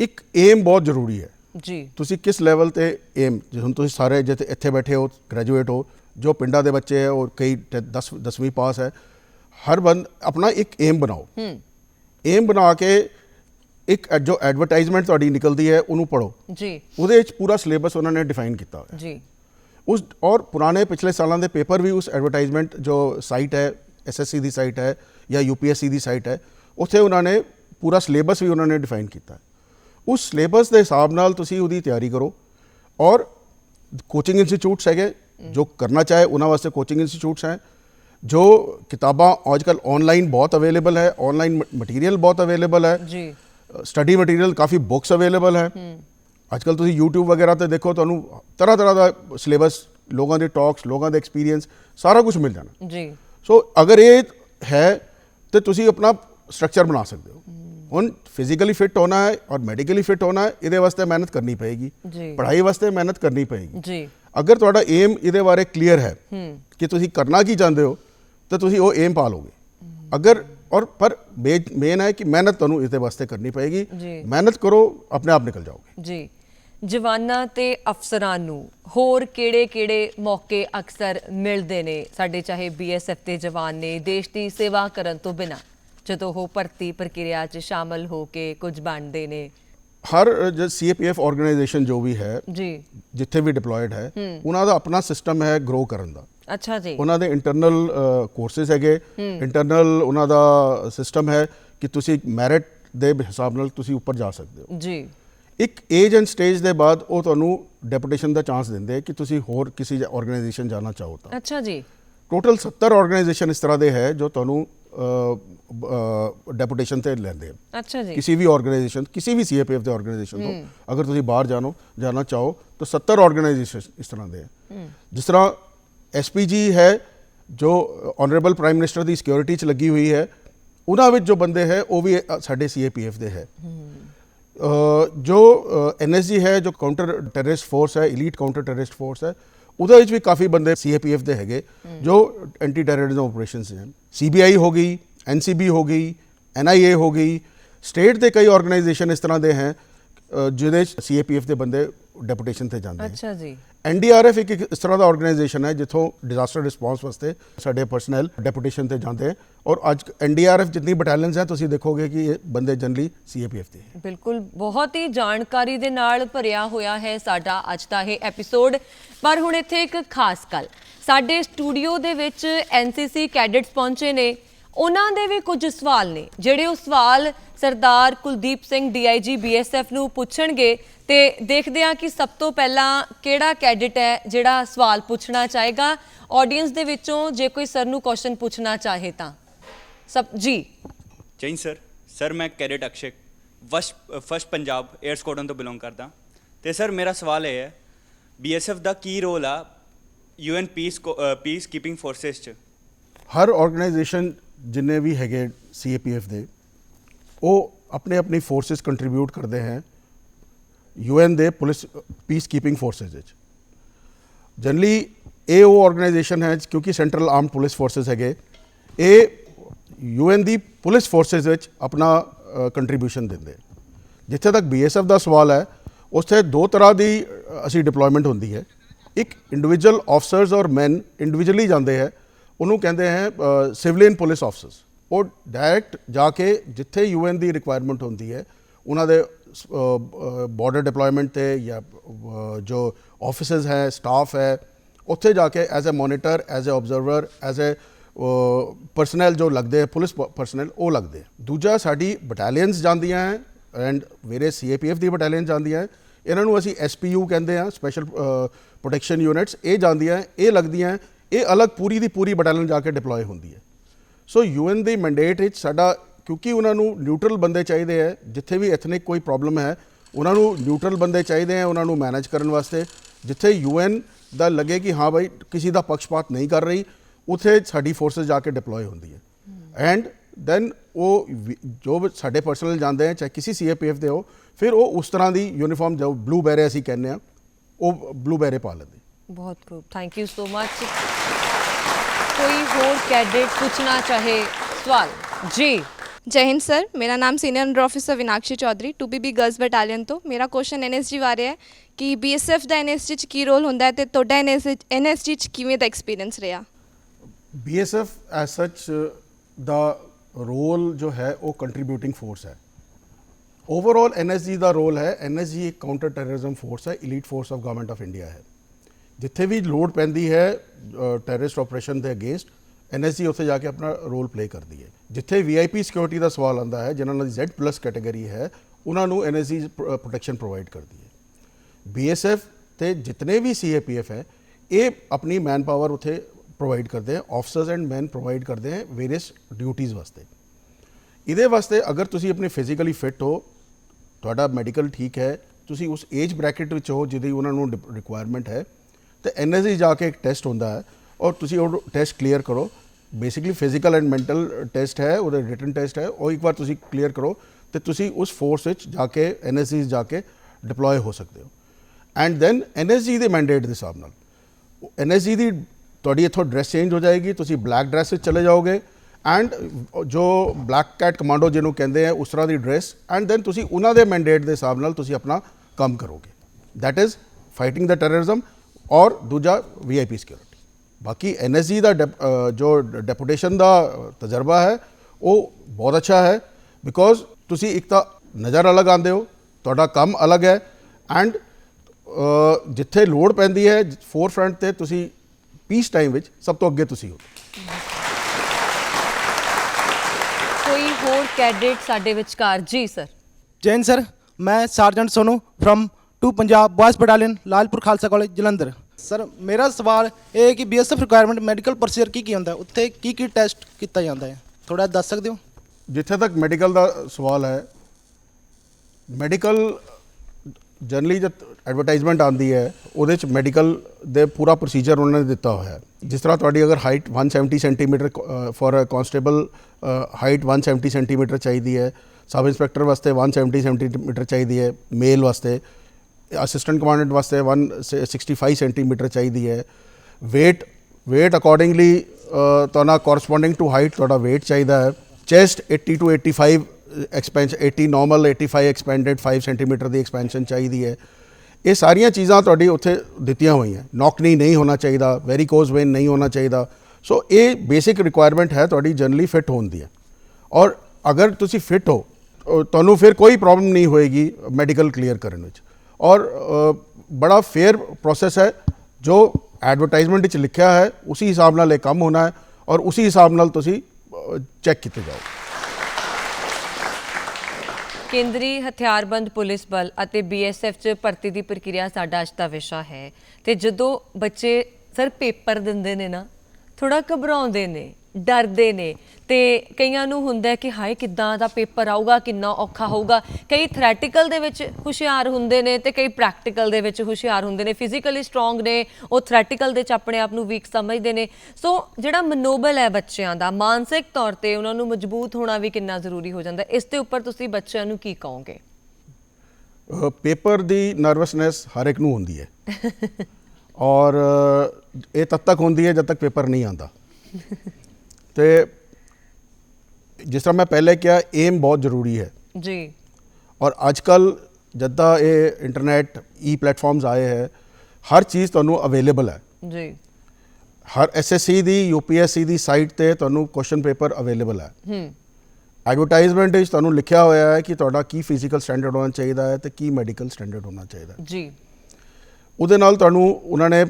ਇੱਕ ਏਮ ਬਹੁਤ ਜ਼ਰੂਰੀ ਹੈ। ਜੀ। ਤੁਸੀਂ ਕਿਸ ਲੈਵਲ ਤੇ ਏਮ ਹੁਣ ਤੁਸੀਂ ਸਾਰੇ ਜਿੱਥੇ ਇੱਥੇ ਬੈਠੇ ਹੋ ਗ੍ਰੈਜੂਏਟ ਹੋ ਜੋ ਪਿੰਡਾਂ ਦੇ ਬੱਚੇ ਹੈ ਉਹ ਕਈ 10 ਦਸਵੀਂ ਪਾਸ ਹੈ ਹਰ ਬੰਦ ਆਪਣਾ ਇੱਕ ਏਮ ਬਣਾਓ। ਹੂੰ। ਏਮ ਬਣਾ ਕੇ ਇੱਕ ਜੋ ਐਡਵਰਟਾਈਜ਼ਮੈਂਟ ਤੁਹਾਡੀ ਨਿਕਲਦੀ ਹੈ ਉਹਨੂੰ ਪੜੋ ਜੀ। ਉਹਦੇ ਵਿੱਚ ਪੂਰਾ ਸਿਲੇਬਸ ਉਹਨਾਂ ਨੇ ਡਿਫਾਈਨ ਕੀਤਾ ਹੋਇਆ। ਜੀ। ਉਸ ਔਰ ਪੁਰਾਣੇ ਪਿਛਲੇ ਸਾਲਾਂ ਦੇ ਪੇਪਰ ਵੀ ਉਸ ਐਡਵਰਟਾਈਜ਼ਮੈਂਟ ਜੋ ਸਾਈਟ ਹੈ ਐਸਐਸਸੀ ਦੀ ਸਾਈਟ ਹੈ ਜਾਂ ਯੂਪੀਐਸਸੀ ਦੀ ਸਾਈਟ ਹੈ ਉੱਥੇ ਉਹਨਾਂ ਨੇ ਪੂਰਾ ਸਿਲੇਬਸ ਵੀ ਉਹਨਾਂ ਨੇ ਡਿਫਾਈਨ ਕੀਤਾ। ਹੈ ਉਸ ਸਿਲੇਬਸ ਦੇ ਹਿਸਾਬ ਨਾਲ ਤੁਸੀਂ ਉਹਦੀ ਤਿਆਰੀ ਕਰੋ। ਔਰ ਕੋਚਿੰਗ ਇੰਸਟੀਚਿਊਟਸ ਹੈਗੇ ਜੋ ਕਰਨਾ ਚਾਹੇ ਉਹਨਾਂ ਵਾਸਤੇ ਕੋਚਿੰਗ ਇੰਸਟੀਚਿਊਟਸ ਹੈ। ਜੋ ਕਿਤਾਬਾਂ ਅੱਜਕੱਲ ਆਨਲਾਈਨ ਬਹੁਤ ਅਵੇਲੇਬਲ ਹੈ ਆਨਲਾਈਨ ਮਟੀਰੀਅਲ ਬਹੁਤ ਅਵੇਲੇਬਲ ਹੈ। ਜੀ। ਸਟੱਡੀ ਮਟੀਰੀਅਲ ਕਾਫੀ ਬੁੱਕਸ ਅਵੇਲੇਬਲ ਹੈ। ਅੱਜਕੱਲ ਤੁਸੀਂ YouTube ਵਗੈਰਾ ਤੇ ਦੇਖੋ ਤੁਹਾਨੂੰ ਤਰ੍ਹਾਂ ਤਰ੍ਹਾਂ ਦਾ ਸਿਲੇਬਸ ਲੋਕਾਂ ਦੇ ਟਾਕਸ ਲੋਕਾਂ ਦੇ ਐਕਸਪੀਰੀਅੰਸ ਸਾਰਾ ਕੁਝ ਮਿਲ ਜਾਣਾ। ਜੀ। ਸੋ ਅਗਰ ਇਹ ਹੈ ਤੇ ਤੁਸੀਂ ਆਪਣਾ ਸਟਰਕਚਰ ਬਣਾ ਸਕਦੇ ਹੋ। ਹੁਣ ਫਿਜ਼ੀਕਲੀ ਫਿਟ ਹੋਣਾ ਹੈ ਔਰ ਮੈਡੀਕਲੀ ਫਿਟ ਹੋਣਾ ਹੈ ਇਹਦੇ ਵਾਸਤੇ ਮਿਹਨਤ ਕਰਨੀ ਪਏਗੀ। ਪੜ੍ਹਾਈ ਵਾਸਤੇ ਮਿਹਨਤ ਕਰਨੀ ਪਏਗੀ। ਜੀ। ਅਗਰ ਤੁਹਾਡਾ ਏਮ ਇਹਦੇ ਬਾਰੇ ਕਲੀਅਰ ਹੈ ਕਿ ਤੁਸੀਂ ਕਰਨਾ ਕੀ ਚਾਹੁੰਦੇ ਹੋ ਤਾਂ ਤੁਸੀਂ ਉਹ ਏਮ ਪਾ ਲਓਗੇ ਅਗਰ ਔਰ ਪਰ ਮੇਨ ਹੈ ਕਿ ਮਿਹਨਤ ਤੁਹਾਨੂੰ ਇਹਦੇ ਵਾਸਤੇ ਕਰਨੀ ਪਏਗੀ। ਮਿਹਨਤ ਕਰੋ ਆਪਣੇ ਆਪ ਨਿਕਲ ਜਾਓਗੇ। ਜੀ। ਜਵਾਨਾਂ ਤੇ ਅਫਸਰਾਂ ਨੂੰ ਹੋਰ ਕਿਹੜੇ-ਕਿਹੜੇ ਮੌਕੇ ਅਕਸਰ ਮਿਲਦੇ ਨੇ? ਸਾਡੇ ਚਾਹੇ ਬੀਐਸਐਫ ਦੇ ਜਵਾਨ ਨੇ ਦੇਸ਼ ਦੀ ਸੇਵਾ ਕਰਨ ਤੋਂ ਬਿਨਾ। ਜਦੋਂ ਉਹ ਭਰਤੀ ਪ੍ਰਕਿਰਿਆ 'ਚ ਸ਼ਾਮਲ ਹੋ ਕੇ ਕੁਝ ਬਣਦੇ ਨੇ। ਹਰ ਜੋ ਸੀਏਪੀਐਫ ਆਰਗੇਨਾਈਜੇਸ਼ਨ ਜੋ ਵੀ ਹੈ ਜੀ। ਜਿੱਥੇ ਵੀ ਡਿਪਲੋਇਡ ਹੈ ਉਹਨਾਂ ਦਾ ਆਪਣਾ ਸਿਸਟਮ ਹੈ ਗਰੋ ਕਰਨ ਦਾ। ਅੱਛਾ ਜੀ। ਉਹਨਾਂ ਦੇ ਇੰਟਰਨਲ ਕੋਰਸਸ ਹੈਗੇ। ਇੰਟਰਨਲ ਉਹਨਾਂ ਦਾ ਸਿਸਟਮ ਹੈ ਕਿ ਤੁਸੀਂ ਮੈਰਿਟ ਦੇ ਹਿਸਾਬ ਨਾਲ ਤੁਸੀਂ ਉੱਪਰ ਜਾ ਸਕਦੇ ਹੋ। ਜੀ। ਇੱਕ ਏਜ ਐਂਡ ਸਟੇਜ ਦੇ ਬਾਅਦ ਉਹ ਤੁਹਾਨੂੰ ਡੈਪੂਟੇਸ਼ਨ ਦਾ ਚਾਂਸ ਦਿੰਦੇ ਕਿ ਤੁਸੀਂ ਹੋਰ ਕਿਸੇ ਆਰਗੇਨਾਈਜੇਸ਼ਨ ਜਾਣਾ ਚਾਹੋ ਤਾਂ। ਅੱਛਾ ਜੀ। ਟੋਟਲ 70 ਆਰਗੇਨਾਈਜੇਸ਼ਨ ਇਸ ਤਰ੍ਹਾਂ ਦੇ ਹੈ ਜੋ ਤੁਹਾਨੂੰ ਡੈਪੂਟੇਸ਼ਨ ਤੇ ਲੈਂਦੇ ਆ। ਅੱਛਾ ਜੀ। ਕਿਸੇ ਵੀ ਆਰਗੇਨਾਈਜੇਸ਼ਨ ਕਿਸੇ ਵੀ ਸੀਏਪੀਐਫ ਦੇ ਆਰਗੇਨਾਈਜੇਸ਼ਨ ਤੋਂ ਅਗਰ ਤੁਸੀਂ ਬਾਹਰ ਜਾਣੋ ਜਾਣਾ ਚਾਹੋ ਤਾਂ 70 ਆਰਗੇਨਾਈਜੇਸ਼ਨ ਇਸ ਤਰ੍ਹਾਂ ਦੇ ਹੈ। ਜਿਸ ਤਰ੍ਹਾਂ ਐਸਪੀਜੀ ਹੈ ਜੋ ਆਨਰੇਬਲ ਪ੍ਰਾਈਮ ਮਿਨਿਸਟਰ ਦੀ ਸਿਕਿਉਰਿਟੀ 'ਚ ਲੱਗੀ ਹੋਈ ਹੈ ਉਹਨਾਂ ਵਿੱਚ ਜੋ ਬੰਦੇ ਹੈ ਉਹ ਵੀ ਸਾਡੇ ਸੀਏਪੀਐਫ ਦੇ ਹੈ। ਜੋ ਐਨਐਸਜੀ ਹੈ ਜੋ ਕਾਊਂਟਰ ਟੈਰਰਿਸਟ ਫੋਰਸ ਹੈ ਇਲੀਟ ਕਾਊਂਟਰ ਟੈਰਰਿਸਟ ਫੋਰਸ ਹੈ ਉਹਦੇ ਵਿੱਚ ਵੀ ਕਾਫੀ ਬੰਦੇ ਸੀਏਪੀਐਫ ਦੇ ਹੈਗੇ ਜੋ ਐਂਟੀ ਟੈਰਰਿਜ਼ਮ ਆਪਰੇਸ਼ਨਸ ਹਨ ਸੀਬੀਆਈ ਹੋ ਗਈ ਐਨਸੀਬੀ ਹੋ ਗਈ ਐਨਆਈਏ ਹੋ ਗਈ। ਸਟੇਟ ਦੇ ਕਈ ਆਰਗੇਨਾਈਜੇਸ਼ਨ ਇਸ ਤਰ੍ਹਾਂ ਦੇ ਹੈ ਅ, ਜਿਹਦੇ ਸੀਏਪੀਐਫ ਦੇ ਬੰਦੇ ਡੈਪੂਟੇਸ਼ਨ ਤੇ ਜਾਂਦੇ ਅੱਛਾ ਜੀ। ਐਨਡੀਆਰਐਫ ਇੱਕ ਇਸ ਤਰ੍ਹਾਂ ਦਾ ਆਰਗੇਨਾਈਜੇਸ਼ਨ ਹੈ ਜਿੱਥੋਂ ਡਿਜ਼ਾਸਟਰ ਰਿਸਪਾਂਸ ਵਾਸਤੇ ਸਾਡੇ ਪਰਸਨਲ ਡੈਪੂਟੇਸ਼ਨ ਤੇ ਜਾਂਦੇ ਔਰ ਅੱਜ ਐਨਡੀਆਰਐਫ ਜਿੰਨੀ ਬਟਾਲੀਅਨਸ ਹੈ ਤੁਸੀਂ ਦੇਖੋਗੇ ਕਿ ਇਹ ਬੰਦੇ ਜਨਰਲੀ ਸੀਏਪੀਐਫ ਦੇ ਬਿਲਕੁਲ ਬਹੁਤ ਹੀ ਜਾਣਕਾਰੀ ਦੇ ਨਾਲ ਭਰਿਆ ਹੋਇਆ ਹੈ ਸਾਡਾ ਅੱਜ ਦਾ ਇਹ ਐਪੀਸੋਡ ਪਰ ਹੁਣ ਇੱਥੇ ਇੱਕ ਖਾਸ ਗੱਲ ਸਾਡੇ ਸਟੂਡੀਓ ਦੇ ਵਿੱਚ ਐਨਸੀਸੀ ਕੈਡਟਸ ਪਹੁੰਚੇ ਨੇ। ਉਹਨਾਂ ਦੇ ਵੀ ਕੁਝ ਸਵਾਲ ਨੇ ਜਿਹੜੇ ਉਹ ਸਵਾਲ ਸਰਦਾਰ ਕੁਲਦੀਪ ਸਿੰਘ ਡੀਆਈਜੀ ਬੀਐਸਐਫ ਨੂੰ ਪੁੱਛਣਗੇ ਤੇ ਦੇਖਦੇ ਹਾਂ ਕਿ ਸਭ ਤੋਂ ਪਹਿਲਾਂ ਕਿਹੜਾ ਕੈਡਿਟ ਹੈ ਜਿਹੜਾ ਸਵਾਲ ਪੁੱਛਣਾ ਚਾਹੇਗਾ। ਆਡੀਅנס ਦੇ ਵਿੱਚੋਂ ਜੇ ਕੋਈ ਸਰ ਨੂੰ ਕੁਐਸਚਨ ਪੁੱਛਣਾ ਚਾਹੇ ਤਾਂ। ਸਭ ਜੀ। ਚੈਨ ਸਰ ਸਰ ਮੈਂ cadet Akshak first Punjab air squadron ਤੋਂ ਬਿਲੋਂਗ ਕਰਦਾ। ਤੇ ਸਰ ਮੇਰਾ ਸਵਾਲ ਇਹ ਹੈ ਬੀਐਸਐਫ ਦਾ ਕੀ ਰੋਲ ਆ UN peace peace keeping forces ਚ? ਹਰ ਆਰਗੇਨਾਈਜੇਸ਼ਨ ਜਿੰਨੇ ਵੀ ਹੈਗੇ ਸੀਏਪੀਐਫ ਦੇ, ਉਹ ਆਪਣੇ ਆਪਣੀ ਫੋਰਸਸ ਕੰਟਰੀਬਿਊਟ ਕਰਦੇ ਹੈ ਯੂਐਨ ਦੇ ਪੁਲਿਸ ਪੀਸ ਕੀਪਿੰਗ ਫੋਰਸਸ ਵਿੱਚ। ਜਨਰਲੀ ਇਹ ਉਹ ਆਰਗੇਨਾਈਜੇਸ਼ਨ ਹੈ ਕਿਉਂਕਿ ਸੈਂਟਰਲ ਆਰਮਡ ਪੁਲਿਸ ਫੋਰਸਸ ਹੈਗੇ। ਇਹ ਯੂਐਨ ਦੀ ਪੁਲਿਸ ਫੋਰਸਸ ਵਿੱਚ ਆਪਣਾ ਕੰਟਰੀਬਿਊਸ਼ਨ ਦਿੰਦੇ। ਜਿੱਥੇ ਤੱਕ ਬੀਐਸਐਫ ਦਾ ਸਵਾਲ ਹੈ, ਉੱਥੇ ਦੋ ਤਰ੍ਹਾਂ ਦੀ ਅਸੀਂ ਡਿਪਲੋਇਮੈਂਟ ਹੁੰਦੀ ਹੈ। ਇੱਕ ਇੰਡੀਵਿਜੂਅਲ ਆਫਸਰਸ ਔਰ ਮੈਨ ਇੰਡੀਵਿਜੂਅਲੀ ਜਾਂਦੇ ਹੈ। ਉਹਨੂੰ ਕਹਿੰਦੇ ਹੈ ਸਿਵਲੀਅਨ ਪੁਲਿਸ ਆਫਸਰਸ। ਉਹ ਡਾਇਰੈਕਟ ਜਾ ਕੇ ਜਿੱਥੇ ਯੂਐਨ ਦੀ ਰਿਕੁਆਇਰਮੈਂਟ ਹੁੰਦੀ ਹੈ, ਉਹਨਾਂ ਦੇ ਬਾਰਡਰ ਡਿਪਲੋਇਮੈਂਟ ਤੇ ਜਾਂ ਜੋ ਆਫਿਸਸ ਹੈ ਸਟਾਫ ਹੈ, ਉੱਥੇ ਜਾ ਕੇ as a monitor as a observer as a personnel ਜੋ ਲੱਗਦੇ ਹੈ, ਪੁਲਿਸ ਪਰਸਨਲ ਉਹ ਲੱਗਦੇ ਹੈ। ਦੂਜਾ ਸਾਡੀ ਬਟਾਲੀਅਨਸ ਜਾਂਦੀਆਂ ਹੈ ਐਂਡ ਵੇਰੇ ਸੀਏਪੀਐਫ ਦੀ ਬਟਾਲੀਅਨ ਜਾਂਦੀਆਂ ਹੈ। ਇਹਨਾਂ ਨੂੰ ਅਸੀਂ ਐਸਪੀਯੂ ਕਹਿੰਦੇ ਆ ਸਪੈਸ਼ਲ ਪ੍ਰੋਟੈਕਸ਼ਨ ਯੂਨਿਟਸ ਇਹ ਜਾਂਦੀਆਂ ਇਹ ਲੱਗਦੀਆਂ ਇਹ ਅਲੱਗ ਪੂਰੀ ਦੀ ਪੂਰੀ ਬਟਾਲੀਅਨ ਜਾ ਕੇ ਡਿਪਲੋਏ ਹੁੰਦੀ ਹੈ। ਸੋ ਯੂਐਨ ਦੀ ਮੈਂਡੇਟ ਵਿੱਚ ਸਾਡਾ, ਕਿਉਂਕਿ ਉਹਨਾਂ ਨੂੰ ਨਿਊਟਰਲ ਬੰਦੇ ਚਾਹੀਦੇ ਹੈ, ਜਿੱਥੇ ਵੀ ਐਥਨਿਕ ਕੋਈ ਪ੍ਰੋਬਲਮ ਹੈ, ਉਹਨਾਂ ਨੂੰ ਨਿਊਟਰਲ ਬੰਦੇ ਚਾਹੀਦੇ ਹੈ, ਉਹਨਾਂ ਨੂੰ ਮੈਨੇਜ ਕਰਨ ਵਾਸਤੇ। ਜਿੱਥੇ ਯੂਐਨ ਦਾ ਲੱਗੇ ਕਿ ਹਾਂ ਭਾਈ ਕਿਸੇ ਦਾ ਪੱਖਪਾਤ ਨਹੀਂ ਕਰ ਰਹੀ, ਉੱਥੇ ਸਾਡੀ ਫੋਰਸਸ ਜਾ ਕੇ ਡਿਪਲੋਏ ਹੁੰਦੀ ਹੈ। ਐਂਡ ਦੈਨ ਉਹ ਵੀ- ਜੋ ਵੀ ਸਾਡੇ ਪਰਸਨਲ ਜਾਂਦੇ ਹੈ, ਚਾਹੇ ਕਿਸੇ ਸੀਏਪੀਐਫ ਦੇ ਹੋ, ਫਿਰ ਉਹ ਉਸ ਤਰ੍ਹਾਂ ਦੀ ਯੂਨੀਫਾਰਮ ਜੋ ਬਲੂ ਬੈਰੇ ਅਸੀਂ ਕਹਿੰਦੇ ਆ ਉਹ ਬਲੂ ਬੈਰੇ ਪਾ ਲੈਂਦੇ। ਬਹੁਤ ਖੂਬ ਥੈਂਕ ਯੂ ਸੋ ਮਚ ਕੋਈ ਹੋਰ ਕੈਡੇਟ ਪੁੱਛਣਾ ਚਾਹੇ ਸਵਾਲ ਜੀ ਜੈ ਹਿੰਦ ਸਰ ਮੇਰਾ ਨਾਮ senior under officer Vinakshi Chaudhary 2BB girls battalion ਤੋਂ ਮੇਰਾ ਕੁਐਸਚਨ ਐਨਐਸਜੀ ਬਾਰੇ ਹੈ ਕਿ BSF ਦਾ ਐਨਐਸਜੀ ਚ ਕੀ ਰੋਲ ਹੁੰਦਾ ਹੈ ਤੇ ਤੁਹਾਡਾ ਐਨਐਸਜੀ ਚ ਕਿਵੇਂ ਦਾ ਐਕਸਪੀਰੀਅੰਸ ਰਿਹਾ BSF as such ਦਾ ਰੋਲ ਜੋ ਹੈ ਉਹ ਕੰਟਰੀਬਿਊਟਿੰਗ ਫੋਰਸ ਹੈ ਓਵਰਆਲ NSG ਦਾ ਰੋਲ ਹੈ NSG ਇੱਕ ਕਾਊਂਟਰ ਟੈਰਰਿਜ਼ਮ ਫੋਰਸ ਹੈ elite force of government of India ਹੈ ਜਿੱਥੇ ਵੀ ਲੋਡ ਪੈਂਦੀ ਹੈ ਟੈਰਰਿਸਟ ਆਪਰੇਸ਼ਨ ਦੇ ਅਗੇਂਸਟ NSG ਉੱਥੇ ਜਾ ਕੇ ਆਪਣਾ ਰੋਲ ਪਲੇ ਕਰਦੀ ਹੈ। ਜਿੱਥੇ VIP ਸਿਕਿਉਰਿਟੀ ਦਾ ਸਵਾਲ ਆਉਂਦਾ ਹੈ, ਜਿਨ੍ਹਾਂ ਦੀ Z+ ਕੈਟਾਗਰੀ ਹੈ, ਉਹਨਾਂ ਨੂੰ NSG ਪ੍ਰੋਟੈਕਸ਼ਨ ਪ੍ਰੋਵਾਈਡ ਕਰਦੀ ਹੈ। ਬੀਐਸਐਫ ਤੇ ਜਿਤਨੇ ਵੀ ਸੀਏਪੀਐਫ ਹੈ, ਇਹ ਆਪਣੀ ਮੈਨ ਪਾਵਰ ਉਥੇ ਪ੍ਰੋਵਾਈਡ ਕਰਦੇ ਹੈ ਆਫਸਰਸ ਐਂਡ ਮੈਨ ਪ੍ਰੋਵਾਈਡ ਕਰਦੇ ਹੈ ਵੇਰੀਅਸ ਡਿਊਟੀਆਂ ਵਾਸਤੇ। ਇਹਦੇ ਵਾਸਤੇ ਅਗਰ ਤੁਸੀਂ ਆਪਣੇ ਫਿਜ਼ੀਕਲੀ ਫਿਟ ਹੋ, ਤੁਹਾਡਾ ਮੈਡੀਕਲ ਠੀਕ ਹੈ, ਤੁਸੀਂ ਉਸ ਏਜ ਬ੍ਰੈਕਟ ਵਿੱਚ ਹੋ ਜਿਹਦੀ ਉਹਨਾਂ ਨੂੰ ਰਿਕੁਆਇਰਮੈਂਟ ਹੈ ਤੇ ਐਨਐਸਜੀ ਜਾ ਕੇ ਇੱਕ ਟੈਸਟ ਹੁੰਦਾ ਹੈ ਔਰ ਤੁਸੀਂ ਉਹ ਟੈਸਟ ਕਲੀਅਰ ਕਰੋ। Basically physical and mental test ਹੈ, ਉਹਦਾ ਰਿਟਨ ਟੈਸਟ ਹੈ, ਉਹ ਇੱਕ ਵਾਰ ਤੁਸੀਂ ਕਲੀਅਰ ਕਰੋ ਤੇ ਤੁਸੀਂ ਉਸ ਫੋਰਸ ਵਿੱਚ ਜਾ ਕੇ ਐਨਐਸਜੀ ਜਾ ਕੇ ਡਿਪਲੋਏ ਹੋ ਸਕਦੇ ਹੋ। ਐਂਡ ਦੈਨ ਐਨਐਸਜੀ ਦੇ ਮੈਂਡੇਟ ਦੇ ਹਿਸਾਬ ਨਾਲ। ਐਨਐਸਜੀ ਦੀ ਤੁਹਾਡੀ ਇੱਥੋਂ ਡਰੈਸ ਚੇਂਜ ਹੋ ਜਾਏਗੀ, ਤੁਸੀਂ ਬਲੈਕ ਡਰੈਸ ਵਿੱਚ ਚਲੇ ਜਾਓਗੇ ਐਂਡ ਜੋ ਬਲੈਕ ਕੈਟ ਕਮਾਂਡੋ ਜਿਹਨੂੰ ਕਹਿੰਦੇ ਆ, ਉਸ ਤਰ੍ਹਾਂ ਦੀ ਡਰੈਸ ਐਂਡ ਦੈਨ ਤੁਸੀਂ ਉਹਨਾਂ ਦੇ ਮੈਂਡੇਟ ਦੇ ਹਿਸਾਬ ਨਾਲ ਤੁਸੀਂ ਆਪਣਾ ਕੰਮ ਕਰੋਗੇ। ਦੈਟ ਇਜ਼ ਫਾਈਟਿੰਗ ਦਾ ਟੈਰਰਿਜ਼ਮ ਔਰ ਦੂਜਾ ਵੀਆਈਪੀ ਸਿਕਿਉਰਿਟੀ ਬਾਕੀ ਐਨਐਸਜੀ ਦਾ ਜੋ ਡੈਪੂਟੇਸ਼ਨ ਦਾ ਤਜਰਬਾ ਹੈ ਉਹ ਬਹੁਤ ਅੱਛਾ ਹੈ। ਬਿਕੋਜ਼ ਤੁਸੀਂ ਇੱਕ ਤਾਂ ਨਜ਼ਰ ਅਲੱਗ ਆਉਂਦੇ ਹੋ ਤੁਹਾਡਾ ਕੰਮ ਅਲੱਗ ਹੈ ਐਂਡ ਜਿੱਥੇ ਲੋੜ ਪੈਂਦੀ ਹੈ ਫੋਰ ਫਰੰਟ ਤੇ ਤੁਸੀਂ ਪੀਸ ਟਾਈਮ ਵਿੱਚ ਸਭ ਤੋਂ ਅੱਗੇ ਤੁਸੀਂ ਹੋ। ਕੋਈ ਹੋਰ ਕੈਡੇਟ ਸਾਡੇ ਵਿਚਕਾਰ? ਜੀ ਸਰ ਜੈਨ ਸਰ ਮੈਂ sergeant Sonu from two Punjab boys battalion Lalpur Khalsa college Jalandhar sir ਮੇਰਾ ਸਵਾਲ ਇਹ ਹੈ ਕਿ ਬੀਐਸਐਫ ਰਿਕੁਆਇਰਮੈਂਟ ਮੈਡੀਕਲ ਪ੍ਰੋਸੀਜਰ ਕੀ ਕੀ ਹੁੰਦਾ ਹੈ ਉੱਥੇ ਕੀ ਕੀ ਟੈਸਟ ਕੀਤਾ ਜਾਂਦਾ ਹੈ ਥੋੜਾ ਦੱਸ ਸਕਦੇ ਹੋ ਜਿੱਥੇ ਤੱਕ ਮੈਡੀਕਲ ਦਾ ਸਵਾਲ ਹੈ ਮੈਡੀਕਲ ਜਨਰਲੀ ਜਦ ਐਡਵਰਟਾਈਜ਼ਮੈਂਟ ਆਉਂਦੀ ਹੈ ਉਹਦੇ ਚ ਮੈਡੀਕਲ ਦੇ ਪੂਰਾ ਪ੍ਰੋਸੀਜਰ ਉਹਨਾਂ ਨੇ ਦਿੱਤਾ ਹੋਇਆ ਹੈ ਜਿਸ ਤਰ੍ਹਾਂ ਤੁਹਾਡੀ ਅਗਰ height 170 centimetre for a constable height 170 centimetre ਚਾਹੀਦੀ ਹੈ ਸਬ ਇੰਸਪੈਕਟਰ ਵਾਸਤੇ 170 ਸੈਂਟੀਮੀਟਰ ਚਾਹੀਦੀ ਹੈ ਮੇਲ ਵਾਸਤੇ ਅਸਿਸਟੈਂਟ ਕਮਾਂਡੈਂਟ ਵਾਸਤੇ 165 ਸੈਂਟੀਮੀਟਰ ਚਾਹੀਦੀ ਹੈ। Weight weight ਅਕੋਰਡਿੰਗਲੀ ਤੁਹਾਡਾ ਕੋਰਸਪੋਂਡਿੰਗ ਟੂ ਹਾਈਟ ਤੁਹਾਡਾ weight ਚਾਹੀਦਾ ਹੈ। Chest 80 to 85 expansion 80 normal 85 expanded 5 centimetre the expansion ਚਾਹੀਦੀ ਹੈ। ਇਹ ਸਾਰੀਆਂ ਚੀਜ਼ਾਂ ਤੁਹਾਡੀ ਉੱਥੇ ਦਿੱਤੀਆਂ ਹੋਈਆਂ। ਨੌਕਨੀ ਨਹੀਂ ਹੋਣਾ ਚਾਹੀਦਾ ਵੈਰੀਕੋਜ਼ ਵੇਨ ਨਹੀਂ ਹੋਣਾ ਚਾਹੀਦਾ। ਸੋ ਇਹ ਬੇਸਿਕ ਰਿਕੁਆਇਰਮੈਂਟ ਹੈ, ਤੁਹਾਡੀ ਜਨਰਲੀ ਫਿਟ ਹੋਣ ਦੀ ਹੈ। ਔਰ ਅਗਰ ਤੁਸੀਂ ਫਿਟ ਹੋ ਤੁਹਾਨੂੰ ਫਿਰ ਕੋਈ ਪ੍ਰੋਬਲਮ ਨਹੀਂ ਹੋਏਗੀ ਮੈਡੀਕਲ ਕਲੀਅਰ ਕਰਨ ਵਿੱਚ। ਔਰ ਬੜਾ ਫੇਅਰ ਪ੍ਰੋਸੈਸ ਹੈ, ਜੋ ਐਡਵਰਟਾਈਜ਼ਮੈਂਟ ਵਿੱਚ ਲਿਖਿਆ ਹੈ, ਉਸੇ ਹਿਸਾਬ ਨਾਲ ਇਹ ਕੰਮ ਹੋਣਾ ਹੈ ਔਰ ਉਸੇ ਹਿਸਾਬ ਨਾਲ ਤੁਸੀਂ ਚੈੱਕ ਕੀਤੇ ਜਾਓ। ਕੇਂਦਰੀ ਹਥਿਆਰਬੰਦ ਪੁਲਿਸ ਬਲ ਅਤੇ ਬੀਐਸਐਫ ਚ ਭਰਤੀ ਦੀ ਪ੍ਰਕਿਰਿਆ ਸਾਡਾ ਅੱਜ ਦਾ ਵਿਸ਼ਾ ਹੈ। ਤੇ ਜਦੋਂ ਬੱਚੇ ਸਰ ਪੇਪਰ ਦਿੰਦੇ ਨੇ ਨਾ ਥੋੜਾ ਘਬਰਾਉਂਦੇ ਨੇ ਡਰਦੇ ਨੇ। ਤੇ ਕਈਆਂ ਨੂੰ ਹੁੰਦਾ ਹੈ ਕਿ ਹਾਏ, ਕਿੱਦਾਂ ਦਾ ਪੇਪਰ ਆਊਗਾ, ਕਿੰਨਾ ਔਖਾ ਹੋਊਗਾ। ਕਈ ਥਰੈਟੀਕਲ ਦੇ ਵਿੱਚ ਹੁਸ਼ਿਆਰ ਹੁੰਦੇ ਨੇ ਤੇ ਕਈ ਪ੍ਰੈਕਟੀਕਲ ਦੇ ਵਿੱਚ ਹੁਸ਼ਿਆਰ ਹੁੰਦੇ ਨੇ। ਫਿਜ਼ੀਕਲੀ ਸਟਰੋਂਗ ਨੇ, ਉਹ ਥਰੈਟੀਕਲ ਦੇ ਚ ਆਪਣੇ ਆਪ ਨੂੰ ਵੀਕ ਸਮਝਦੇ ਨੇ। ਸੋ ਜਿਹੜਾ ਮਨੋਬਲ ਹੈ ਬੱਚਿਆਂ ਦਾ, ਮਾਨਸਿਕ ਤੌਰ ਤੇ ਉਹਨਾਂ ਨੂੰ ਮਜ਼ਬੂਤ ਹੋਣਾ ਵੀ ਕਿੰਨਾ ਜ਼ਰੂਰੀ ਹੋ ਜਾਂਦਾ। ਇਸ ਦੇ ਉੱਪਰ ਤੁਸੀਂ ਬੱਚਿਆਂ ਨੂੰ ਕੀ ਕਹੋਗੇ? ਪੇਪਰ ਦੀ ਨਰਵਸਨੈਸ ਹਰ ਇੱਕ ਨੂੰ ਹੁੰਦੀ ਹੈ। ਔਰ, ਇਹ ਤਦ ਤੱਕ ਹੁੰਦੀ ਹੈ ਜਦ ਤੱਕ ਪੇਪਰ ਨਹੀਂ ਆਉਂਦਾ। ਤੇ ਜਿਸ ਤਰ੍ਹਾਂ ਮੈਂ ਪਹਿਲੇ ਕਿਹਾ ਏਮ ਬਹੁਤ ਜ਼ਰੂਰੀ ਹੈ। ਜੀ। ਔਰ ਅੱਜ ਕੱਲ ਜਦਾਂ ਇਹ ਇੰਟਰਨੈਟ ਈ ਪਲੇਟਫਾਰਮਸ ਆਏ ਹੈ ਹਰ ਚੀਜ਼ ਤੁਹਾਨੂੰ ਅਵੇਲੇਬਲ ਹੈ। ਜੀ। ਹਰ ਐਸਐਸਸੀ ਦੀ ਯੂਪੀਐਸਸੀ ਦੀ ਸਾਈਟ ਤੇ ਤੁਹਾਨੂੰ ਕੁਐਸਚਨ ਪੇਪਰ ਅਵੇਲੇਬਲ ਹੈ। ਹੂੰ। ਐਡਵਰਟਾਈਜ਼ਮੈਂਟ ਵਿੱਚ ਤੁਹਾਨੂੰ ਲਿਖਿਆ ਹੋਇਆ ਹੈ ਕਿ ਤੁਹਾਡਾ ਕੀ ਫਿਜ਼ੀਕਲ ਸਟੈਂਡਰਡ ਹੋਣਾ ਚਾਹੀਦਾ ਹੈ ਤੇ ਕੀ ਮੈਡੀਕਲ ਸਟੈਂਡਰਡ ਹੋਣਾ ਚਾਹੀਦਾ ਹੈ। ਜੀ। ਉਹਦੇ ਨਾਲ ਤੁਹਾਨੂੰ ਉਹਨਾਂ ਨੇ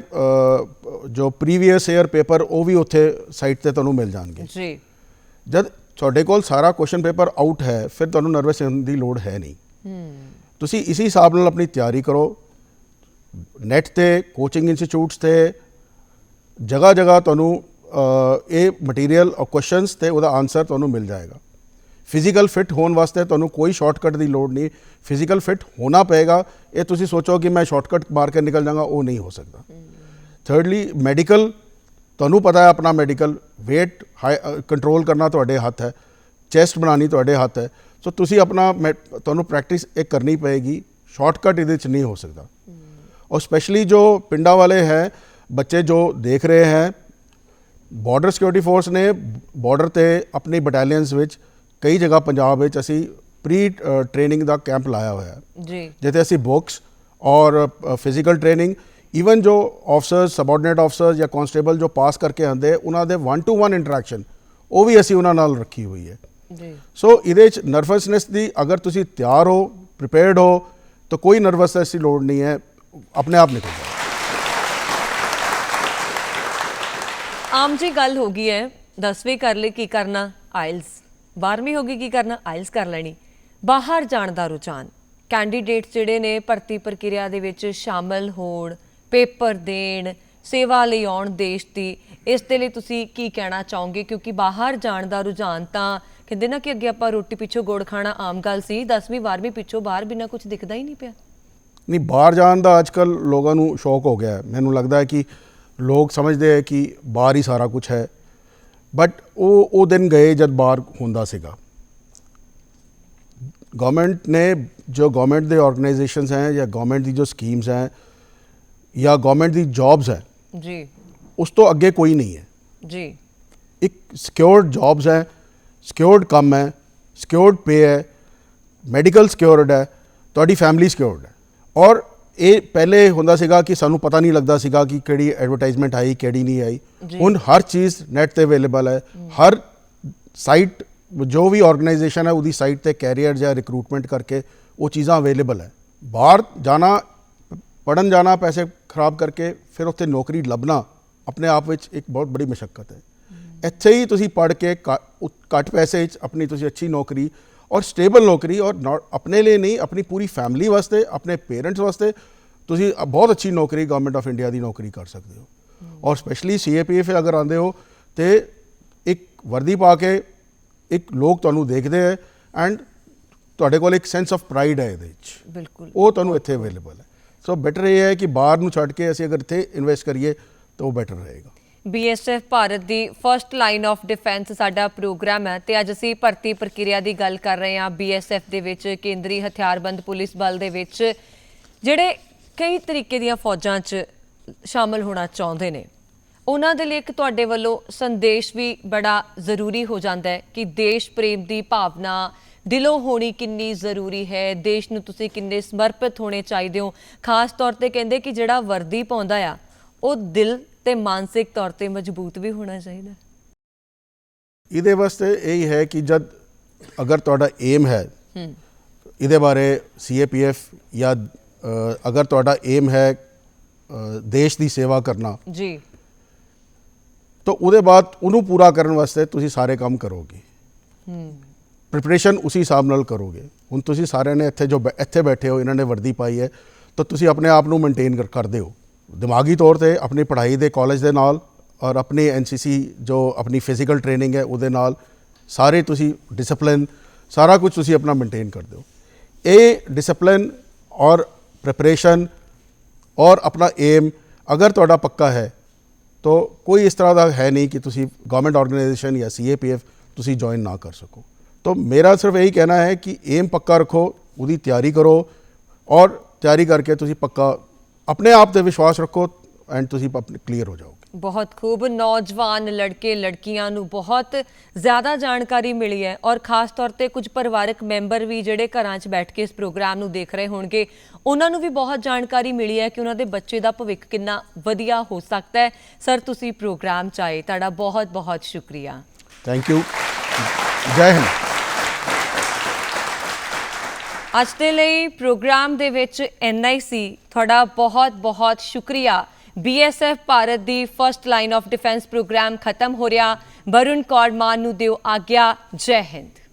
ਜੋ ਪ੍ਰੀਵੀਅਸ ਈਅਰ ਪੇਪਰ ਉਹ ਵੀ ਉੱਥੇ ਸਾਈਟ ਤੇ ਤੁਹਾਨੂੰ ਮਿਲ ਜਾਣਗੇ। ਜੀ। ਜਦ ਤੁਹਾਡੇ ਕੋਲ ਸਾਰਾ ਕੁਐਸਚਨ ਪੇਪਰ ਆਊਟ ਹੈ ਫਿਰ ਤੁਹਾਨੂੰ ਨਰਵਸ ਹੋਣ ਦੀ ਲੋੜ ਹੈ ਨਹੀਂ। ਤੁਸੀਂ ਇਸੇ ਹਿਸਾਬ ਨਾਲ ਆਪਣੀ ਤਿਆਰੀ ਕਰੋ। ਨੈਟ ਤੇ ਕੋਚਿੰਗ ਇੰਸਟੀਚਿਊਟਸ ਤੇ ਜਗ੍ਹਾ ਜਗ੍ਹਾ ਤੁਹਾਨੂੰ ਇਹ ਮਟੀਰੀਅਲ ਔਰ ਕੁਐਸਚਨਸ ਤੇ ਉਹਦਾ ਆਨਸਰ ਤੁਹਾਨੂੰ ਮਿਲ ਜਾਏਗਾ। ਫਿਜ਼ੀਕਲ ਫਿਟ ਹੋਣ ਵਾਸਤੇ ਤੁਹਾਨੂੰ ਕੋਈ ਸ਼ਾਰਟਕਟ ਦੀ ਲੋੜ ਨਹੀਂ। ਫਿਜ਼ੀਕਲ ਫਿਟ ਹੋਣਾ ਪਏਗਾ। ਇਹ ਤੁਸੀਂ ਸੋਚੋ ਕਿ ਮੈਂ ਸ਼ਾਰਟਕਟ ਮਾਰ ਕੇ ਨਿਕਲ ਜਾਵਾਂਗਾ, ਉਹ ਨਹੀਂ ਹੋ ਸਕਦਾ। ਥਰਡਲੀ ਮੈਡੀਕਲ ਤੁਹਾਨੂੰ ਪਤਾ ਹੈ ਆਪਣਾ ਮੈਡੀਕਲ weight ਕੰਟਰੋਲ ਕਰਨਾ ਤੁਹਾਡੇ ਹੱਥ ਹੈ। ਚੈਸਟ ਬਣਾਣੀ ਤੁਹਾਡੇ ਹੱਥ ਹੈ। ਸੋ ਤੁਸੀਂ ਆਪਣਾ ਤੁਹਾਨੂੰ ਪ੍ਰੈਕਟਿਸ ਇਹ ਕਰਨੀ ਪਏਗੀ। ਸ਼ਾਰਟਕਟ ਇਹਦੇ ਚ ਨਹੀਂ ਹੋ ਸਕਦਾ। ਔਰ ਸਪੈਸ਼ਲੀ ਜੋ ਪਿੰਡਾਂ ਵਾਲੇ ਹੈ, ਬੱਚੇ ਜੋ ਦੇਖ ਰਹੇ ਹੈ ਬਾਰਡਰ ਸਿਕਿਉਰਿਟੀ ਫੋਰਸ ਨੇ ਬਾਰਡਰ ਤੇ ਆਪਣੀ ਬਟਾਲੀਅਨਸ ਵਿੱਚ ਕਈ ਜਗ੍ਹਾ ਪੰਜਾਬ ਵਿੱਚ ਅਸੀਂ ਪ੍ਰੀ ਟ੍ਰੇਨਿੰਗ ਦਾ ਕੈਂਪ ਲਾਇਆ ਹੋਇਆ ਹੈ। ਜੀ। ਜਿੱਥੇ ਅਸੀਂ ਬੁక్స్ ਔਰ ਫਿਜ਼ੀਕਲ ਟ੍ਰੇਨਿੰਗ ਈਵਨ ਜੋ ਆਫਸਰਸ ਸਬਆਰਡੀਨੇਟ ਆਫਸਰਸ ਜਾਂ ਕਨਸਟੇਬਲ ਜੋ ਪਾਸ ਕਰਕੇ ਆਉਂਦੇ ਉਹਨਾਂ ਦੇ 1 ਟੂ 1 ਇੰਟਰੈਕਸ਼ਨ ਉਹ ਵੀ ਅਸੀਂ ਉਹਨਾਂ ਨਾਲ ਰੱਖੀ ਹੋਈ ਹੈ। ਜੀ। ਸੋ ਇਹਦੇ ਚ ਨਰਵਸਨੈਸ ਦੀ ਅਗਰ ਤੁਸੀਂ ਤਿਆਰ ਹੋ ਪ੍ਰਿਪੇਅਰਡ ਹੋ ਤਾਂ ਕੋਈ ਨਰਵਸਨੈਸ ਦੀ ਲੋੜ ਨਹੀਂ ਹੈ ਆਪਣੇ ਆਪ ਨਿਕਲ ਜਾਏ ਆਮ ਜੀ ਗੱਲ ਹੋ ਗਈ ਹੈ 10ਵੀਂ ਕਰ ਲਈ ਕੀ ਕਰਨਾ ਆਇਲਸ। 12ਵੀਂ ਹੋ ਗਈ, ਕੀ ਕਰਨਾ? ਆਇਲਸ ਕਰ ਲੈਣੀ। ਬਾਹਰ ਜਾਣ ਦਾ ਰੁਝਾਨ। ਕੈਂਡੀਡੇਟਸ ਜਿਹੜੇ ਨੇ, ਭਰਤੀ ਪ੍ਰਕਿਰਿਆ ਦੇ ਵਿੱਚ ਸ਼ਾਮਲ ਹੋਣ, ਪੇਪਰ ਦੇਣ, ਸੇਵਾ ਲਈ ਆਉਣ ਦੇਸ਼ ਦੀ, ਇਸ ਦੇ ਲਈ ਤੁਸੀਂ ਕੀ ਕਹਿਣਾ ਚਾਹੋਗੇ? ਕਿਉਂਕਿ ਬਾਹਰ ਜਾਣ ਦਾ ਰੁਝਾਨ ਤਾਂ ਕਹਿੰਦੇ ਨਾ ਕਿ ਅੱਗੇ ਆਪਾਂ ਰੋਟੀ ਪਿੱਛੋਂ ਗੋੜ ਖਾਣਾ ਆਮ ਗੱਲ ਸੀ 10ਵੀਂ 12ਵੀਂ ਪਿੱਛੋਂ ਬਾਹਰ ਬਿਨਾ ਕੁਝ ਦਿਖਦਾ ਹੀ ਨਹੀਂ ਪਿਆ। ਨਹੀਂ, ਬਾਹਰ ਜਾਣ ਦਾ ਅੱਜਕੱਲ ਲੋਕਾਂ ਨੂੰ ਸ਼ੌਕ ਹੋ ਗਿਆ। ਹੈ ਮੈਨੂੰ ਲੱਗਦਾ ਹੈ ਕਿ ਲੋਕ ਸਮਝਦੇ ਹੈ ਕਿ ਬਾਹਰ ਹੀ ਸਾਰਾ ਕੁਝ ਹੈ। ਬਟ ਉਹ ਉਹ ਦਿਨ ਗਏ ਜਦ ਬਾਹਰ ਹੁੰਦਾ ਸੀਗਾ। ਗਵਰਨਮੈਂਟ ਨੇ ਜੋ ਗਵਰਨਮੈਂਟ ਦੇ ਆਰਗੇਨਾਈਜੇਸ਼ਨਸ ਹੈ ਜਾਂ ਗਵਰਨਮੈਂਟ ਦੀ ਜੋ ਸਕੀਮਸ ਹੈ ਜਾਂ ਗਵਰਨਮੈਂਟ ਦੀ ਜੌਬਸ ਹੈ ਜੀ। ਉਸ ਤੋਂ ਅੱਗੇ ਕੋਈ ਨਹੀਂ ਹੈ। ਜੀ। ਇੱਕ ਸਿਕਿਉਰਡ ਜੌਬਸ ਹੈ ਸਿਕਿਉਰਡ ਕੰਮ ਹੈ ਸਿਕਿਉਰਡ ਪੇ ਹੈ ਮੈਡੀਕਲ ਸਿਕਿਉਰਡ ਹੈ ਤੁਹਾਡੀ ਫੈਮਿਲੀ ਸਿਕਿਉਰਡ ਹੈ। ਔਰ ਇਹ ਪਹਿਲੇ ਹੁੰਦਾ ਸੀਗਾ ਕਿ ਸਾਨੂੰ ਪਤਾ ਨਹੀਂ ਲੱਗਦਾ ਸੀਗਾ ਕਿ ਕਿਹੜੀ ਐਡਵਰਟਾਈਜ਼ਮੈਂਟ ਆਈ ਕਿਹੜੀ ਨਹੀਂ ਆਈ। ਹੁਣ ਹਰ ਚੀਜ਼ ਨੈਟ ਤੇ ਅਵੇਲੇਬਲ ਹੈ। ਹਰ ਸਾਈਟ ਜੋ ਵੀ ਆਰਗੇਨਾਈਜੇਸ਼ਨ ਹੈ ਉਹਦੀ ਸਾਈਟ ਤੇ ਕੈਰੀਅਰ ਜਾਂ ਰਿਕਰੂਟਮੈਂਟ ਕਰਕੇ ਉਹ ਚੀਜ਼ਾਂ ਅਵੇਲੇਬਲ ਹੈ। ਬਾਹਰ ਜਾਣਾ ਪੜਨ ਜਾਣਾ ਪੈਸੇ ਖਰਾਬ ਕਰਕੇ ਫਿਰ ਉੱਥੇ ਨੌਕਰੀ ਲੱਭਣਾ ਆਪਣੇ ਆਪ ਵਿੱਚ ਇੱਕ ਬਹੁਤ ਬੜੀ ਮੁਸ਼ਕਲ ਹੈ। ਇੱਥੇ ਹੀ ਤੁਸੀਂ ਪੜ ਕੇ ਘੱਟ ਪੈਸੇ ਵਿੱਚ ਆਪਣੀ ਤੁਸੀਂ ਅੱਛੀ ਨੌਕਰੀ ਔਰ ਸਟੇਬਲ ਨੌਕਰੀ ਔਰ ਆਪਣੇ ਲਈ ਨਹੀਂ ਆਪਣੀ ਪੂਰੀ ਫੈਮਿਲੀ ਵਾਸਤੇ ਆਪਣੇ ਪੇਰੈਂਟਸ ਵਾਸਤੇ ਤੁਸੀਂ ਬਹੁਤ ਅੱਛੀ ਨੌਕਰੀ ਗਵਰਨਮੈਂਟ ਆਫ ਇੰਡੀਆ ਦੀ ਨੌਕਰੀ ਕਰ ਸਕਦੇ ਹੋ। ਔਰ ਸਪੈਸ਼ਲੀ ਸੀਏਪੀਐਫ ਅਗਰ ਆਉਂਦੇ ਹੋ ਤੇ ਇੱਕ ਵਰਦੀ ਪਾ ਕੇ ਇੱਕ ਲੋਕ ਤੁਹਾਨੂੰ ਦੇਖਦੇ ਹੈ ਐਂਡ ਤੁਹਾਡੇ ਕੋਲ ਇੱਕ ਸੈਂਸ ਆਫ ਪ੍ਰਾਈਡ ਹੈ ਇਹਦੇ ਵਿੱਚ। ਬਿਲਕੁਲ। ਉਹ ਤੁਹਾਨੂੰ ਇੱਥੇ ਅਵੇਲੇਬਲ ਹੈ। ਸੋ ਬੈਟਰ ਇਹ ਹੈ ਕਿ ਬਾਹਰ ਨੂੰ ਛੱਡ ਕੇ ਅਸੀਂ ਅਗਰ ਇੱਥੇ ਇਨਵੈਸਟ ਕਰੀਏ ਤਾਂ ਉਹ ਬੈਟਰ ਰਹੇਗਾ। ਬੀਐਸਐਫ ਭਾਰਤ ਦੀ ਫਰਸਟ ਲਾਈਨ ਆਫ ਡਿਫੈਂਸ ਸਾਡਾ ਪ੍ਰੋਗਰਾਮ ਹੈ ਤੇ ਅੱਜ ਅਸੀਂ ਭਰਤੀ ਪ੍ਰਕਿਰਿਆ ਦੀ ਗੱਲ ਕਰ ਰਹੇ ਹਾਂ ਬੀਐਸਐਫ ਦੇ ਵਿੱਚ, ਕੇਂਦਰੀ ਹਥਿਆਰਬੰਦ ਪੁਲਿਸ ਬਲ ਦੇ ਵਿੱਚ, ਜਿਹੜੇ ਕਈ ਤਰੀਕੇ ਦੀਆਂ ਫੌਜਾਂ 'ਚ ਸ਼ਾਮਲ ਹੋਣਾ ਚਾਹੁੰਦੇ ਨੇ। ਉਹਨਾਂ ਦੇ ਲਈ ਇੱਕ ਤੁਹਾਡੇ ਵੱਲੋਂ ਸੰਦੇਸ਼ ਵੀ ਬੜਾ ਜ਼ਰੂਰੀ ਹੋ ਜਾਂਦਾ ਹੈ ਕਿ ਦੇਸ਼ ਪ੍ਰੇਮ ਦੀ ਭਾਵਨਾ ਦਿਲੋਂ ਹੋਣੀ ਕਿੰਨੀ ਜ਼ਰੂਰੀ ਹੈ, ਦੇਸ਼ ਨੂੰ ਤੁਸੀਂ ਕਿੰਨੇ ਸਮਰਪਿਤ ਹੋਣੇ ਚਾਹੀਦੇ ਹੋ। ਖਾਸ ਤੌਰ ਤੇ ਕਹਿੰਦੇ ਕਿ ਜਿਹੜਾ ਵਰਦੀ ਪਾਉਂਦਾ ਆ, ਉਹ ਦਿਲ ਤੇ ਮਾਨਸਿਕ ਤੌਰ ਤੇ ਮਜ਼ਬੂਤ ਵੀ ਹੋਣਾ ਚਾਹੀਦਾ। ਇਹਦੇ ਵਾਸਤੇ ਇਹ ਹੈ ਕਿ ਜਦ ਅਗਰ ਤੁਹਾਡਾ ਏਮ ਹੈ ਇਹਦੇ ਬਾਰੇ ਸੀਏਪੀਐਫ ਜਾਂ ਅਗਰ ਤੁਹਾਡਾ ਏਮ ਹੈ ਦੇਸ਼ ਦੀ ਸੇਵਾ ਕਰਨਾ ਜੀ। ਤਾਂ ਉਹਦੇ ਬਾਅਦ ਉਹਨੂੰ ਪੂਰਾ ਕਰਨ ਵਾਸਤੇ ਤੁਸੀਂ ਸਾਰੇ ਕੰਮ ਕਰੋਗੇ। ਪ੍ਰਿਪਰੇਸ਼ਨ ਉਸੇ ਹਿਸਾਬ ਨਾਲ ਕਰੋਗੇ। ਹੁਣ ਤੁਸੀਂ ਸਾਰਿਆਂ ਨੇ ਇੱਥੇ ਜੋ ਇੱਥੇ ਬੈਠੇ ਹੋ ਇਹਨਾਂ ਨੇ ਵਰਦੀ ਪਾਈ ਹੈ ਤਾਂ ਤੁਸੀਂ ਆਪਣੇ ਆਪ ਨੂੰ ਮੇਨਟੇਨ ਕਰਦੇ ਹੋ। ਦਿਮਾਗੀ ਤੌਰ ਤੇ ਆਪਣੀ ਪੜ੍ਹਾਈ ਦੇ ਕਾਲਜ ਦੇ ਨਾਲ ਔਰ ਆਪਣੀ ਐਨਸੀਸੀ ਜੋ ਆਪਣੀ ਫਿਜ਼ੀਕਲ ਟ੍ਰੇਨਿੰਗ ਹੈ ਉਹਦੇ ਨਾਲ ਸਾਰੇ ਤੁਸੀਂ ਡਿਸਪਲਿਨ ਸਾਰਾ ਕੁਝ ਤੁਸੀਂ ਆਪਣਾ ਮੇਨਟੇਨ ਕਰਦੇ ਹੋ ਇਹ ਡਿਸਪਲਿਨ ਔਰ ਪ੍ਰੈਪਰੇਸ਼ਨ ਔਰ ਆਪਣਾ ਏਮ ਅਗਰ ਤੁਹਾਡਾ ਪੱਕਾ ਹੈ, ਤਾਂ ਕੋਈ ਇਸ ਤਰ੍ਹਾਂ ਦਾ ਹੈ ਨਹੀਂ ਕਿ ਤੁਸੀਂ ਗਵਰਨਮੈਂਟ ਆਰਗੇਨਾਈਜੇਸ਼ਨ ਜਾਂ ਸੀਏਪੀਐਫ ਤੁਸੀਂ ਜੁਆਇਨ ਨਾ ਕਰ ਸਕੋ। ਤਾਂ ਮੇਰਾ ਸਿਰਫ ਇਹੀ ਕਹਿਣਾ ਹੈ ਕਿ ਏਮ ਪੱਕਾ ਰੱਖੋ, ਉਹਦੀ ਤਿਆਰੀ ਕਰੋ ਔਰ ਤਿਆਰੀ ਕਰਕੇ ਤੁਸੀਂ ਪੱਕਾ ਆਪਣੇ ਆਪ ਤੇ ਵਿਸ਼ਵਾਸ ਰੱਖੋ ਐਂਡ ਤੁਸੀਂ ਆਪਣੇ ਕਲੀਅਰ ਹੋ ਜਾਓਗੇ। ਬਹੁਤ ਖੂਬ। ਨੌਜਵਾਨ ਲੜਕੇ ਲੜਕੀਆਂ ਨੂੰ ਬਹੁਤ ਜ਼ਿਆਦਾ ਜਾਣਕਾਰੀ ਮਿਲੀ ਹੈ ਔਰ ਖਾਸ ਤੌਰ ਤੇ ਕੁਝ ਪਰਿਵਾਰਕ ਮੈਂਬਰ ਵੀ ਜਿਹੜੇ ਘਰਾਂ 'ਚ ਬੈਠ ਕੇ ਇਸ ਪ੍ਰੋਗਰਾਮ ਨੂੰ ਦੇਖ ਰਹੇ ਹੋਣਗੇ ਉਹਨਾਂ ਨੂੰ ਵੀ ਬਹੁਤ ਜਾਣਕਾਰੀ ਮਿਲੀ ਹੈ ਕਿ ਉਹਨਾਂ ਦੇ ਬੱਚੇ ਦਾ ਭਵਿੱਖ ਕਿੰਨਾ ਵਧੀਆ ਹੋ ਸਕਦਾ ਹੈ। ਸਰ ਤੁਸੀਂ ਪ੍ਰੋਗਰਾਮ 'ਚ ਆਏ ਤੁਹਾਡਾ ਬਹੁਤ ਬਹੁਤ ਸ਼ੁਕਰੀਆ। ਥੈਂਕ ਯੂ ਜੈ ਹਿੰਦ। ਅੱਜ ਦੇ ਲਈ ਪ੍ਰੋਗਰਾਮ ਦੇ ਵਿੱਚ ਐਨਆਈਸੀ ਤੁਹਾਡਾ ਬਹੁਤ ਬਹੁਤ ਸ਼ੁਕਰੀਆ। BSF Bharat the first line of defence programme ਖਤਮ ਹੋ ਰਿਹਾ। ਵਰੁਣ ਕੌਰ ਮਾਨ ਨੂੰ ਦਿਓ ਆਗਿਆ। ਜੈ ਹਿੰਦ।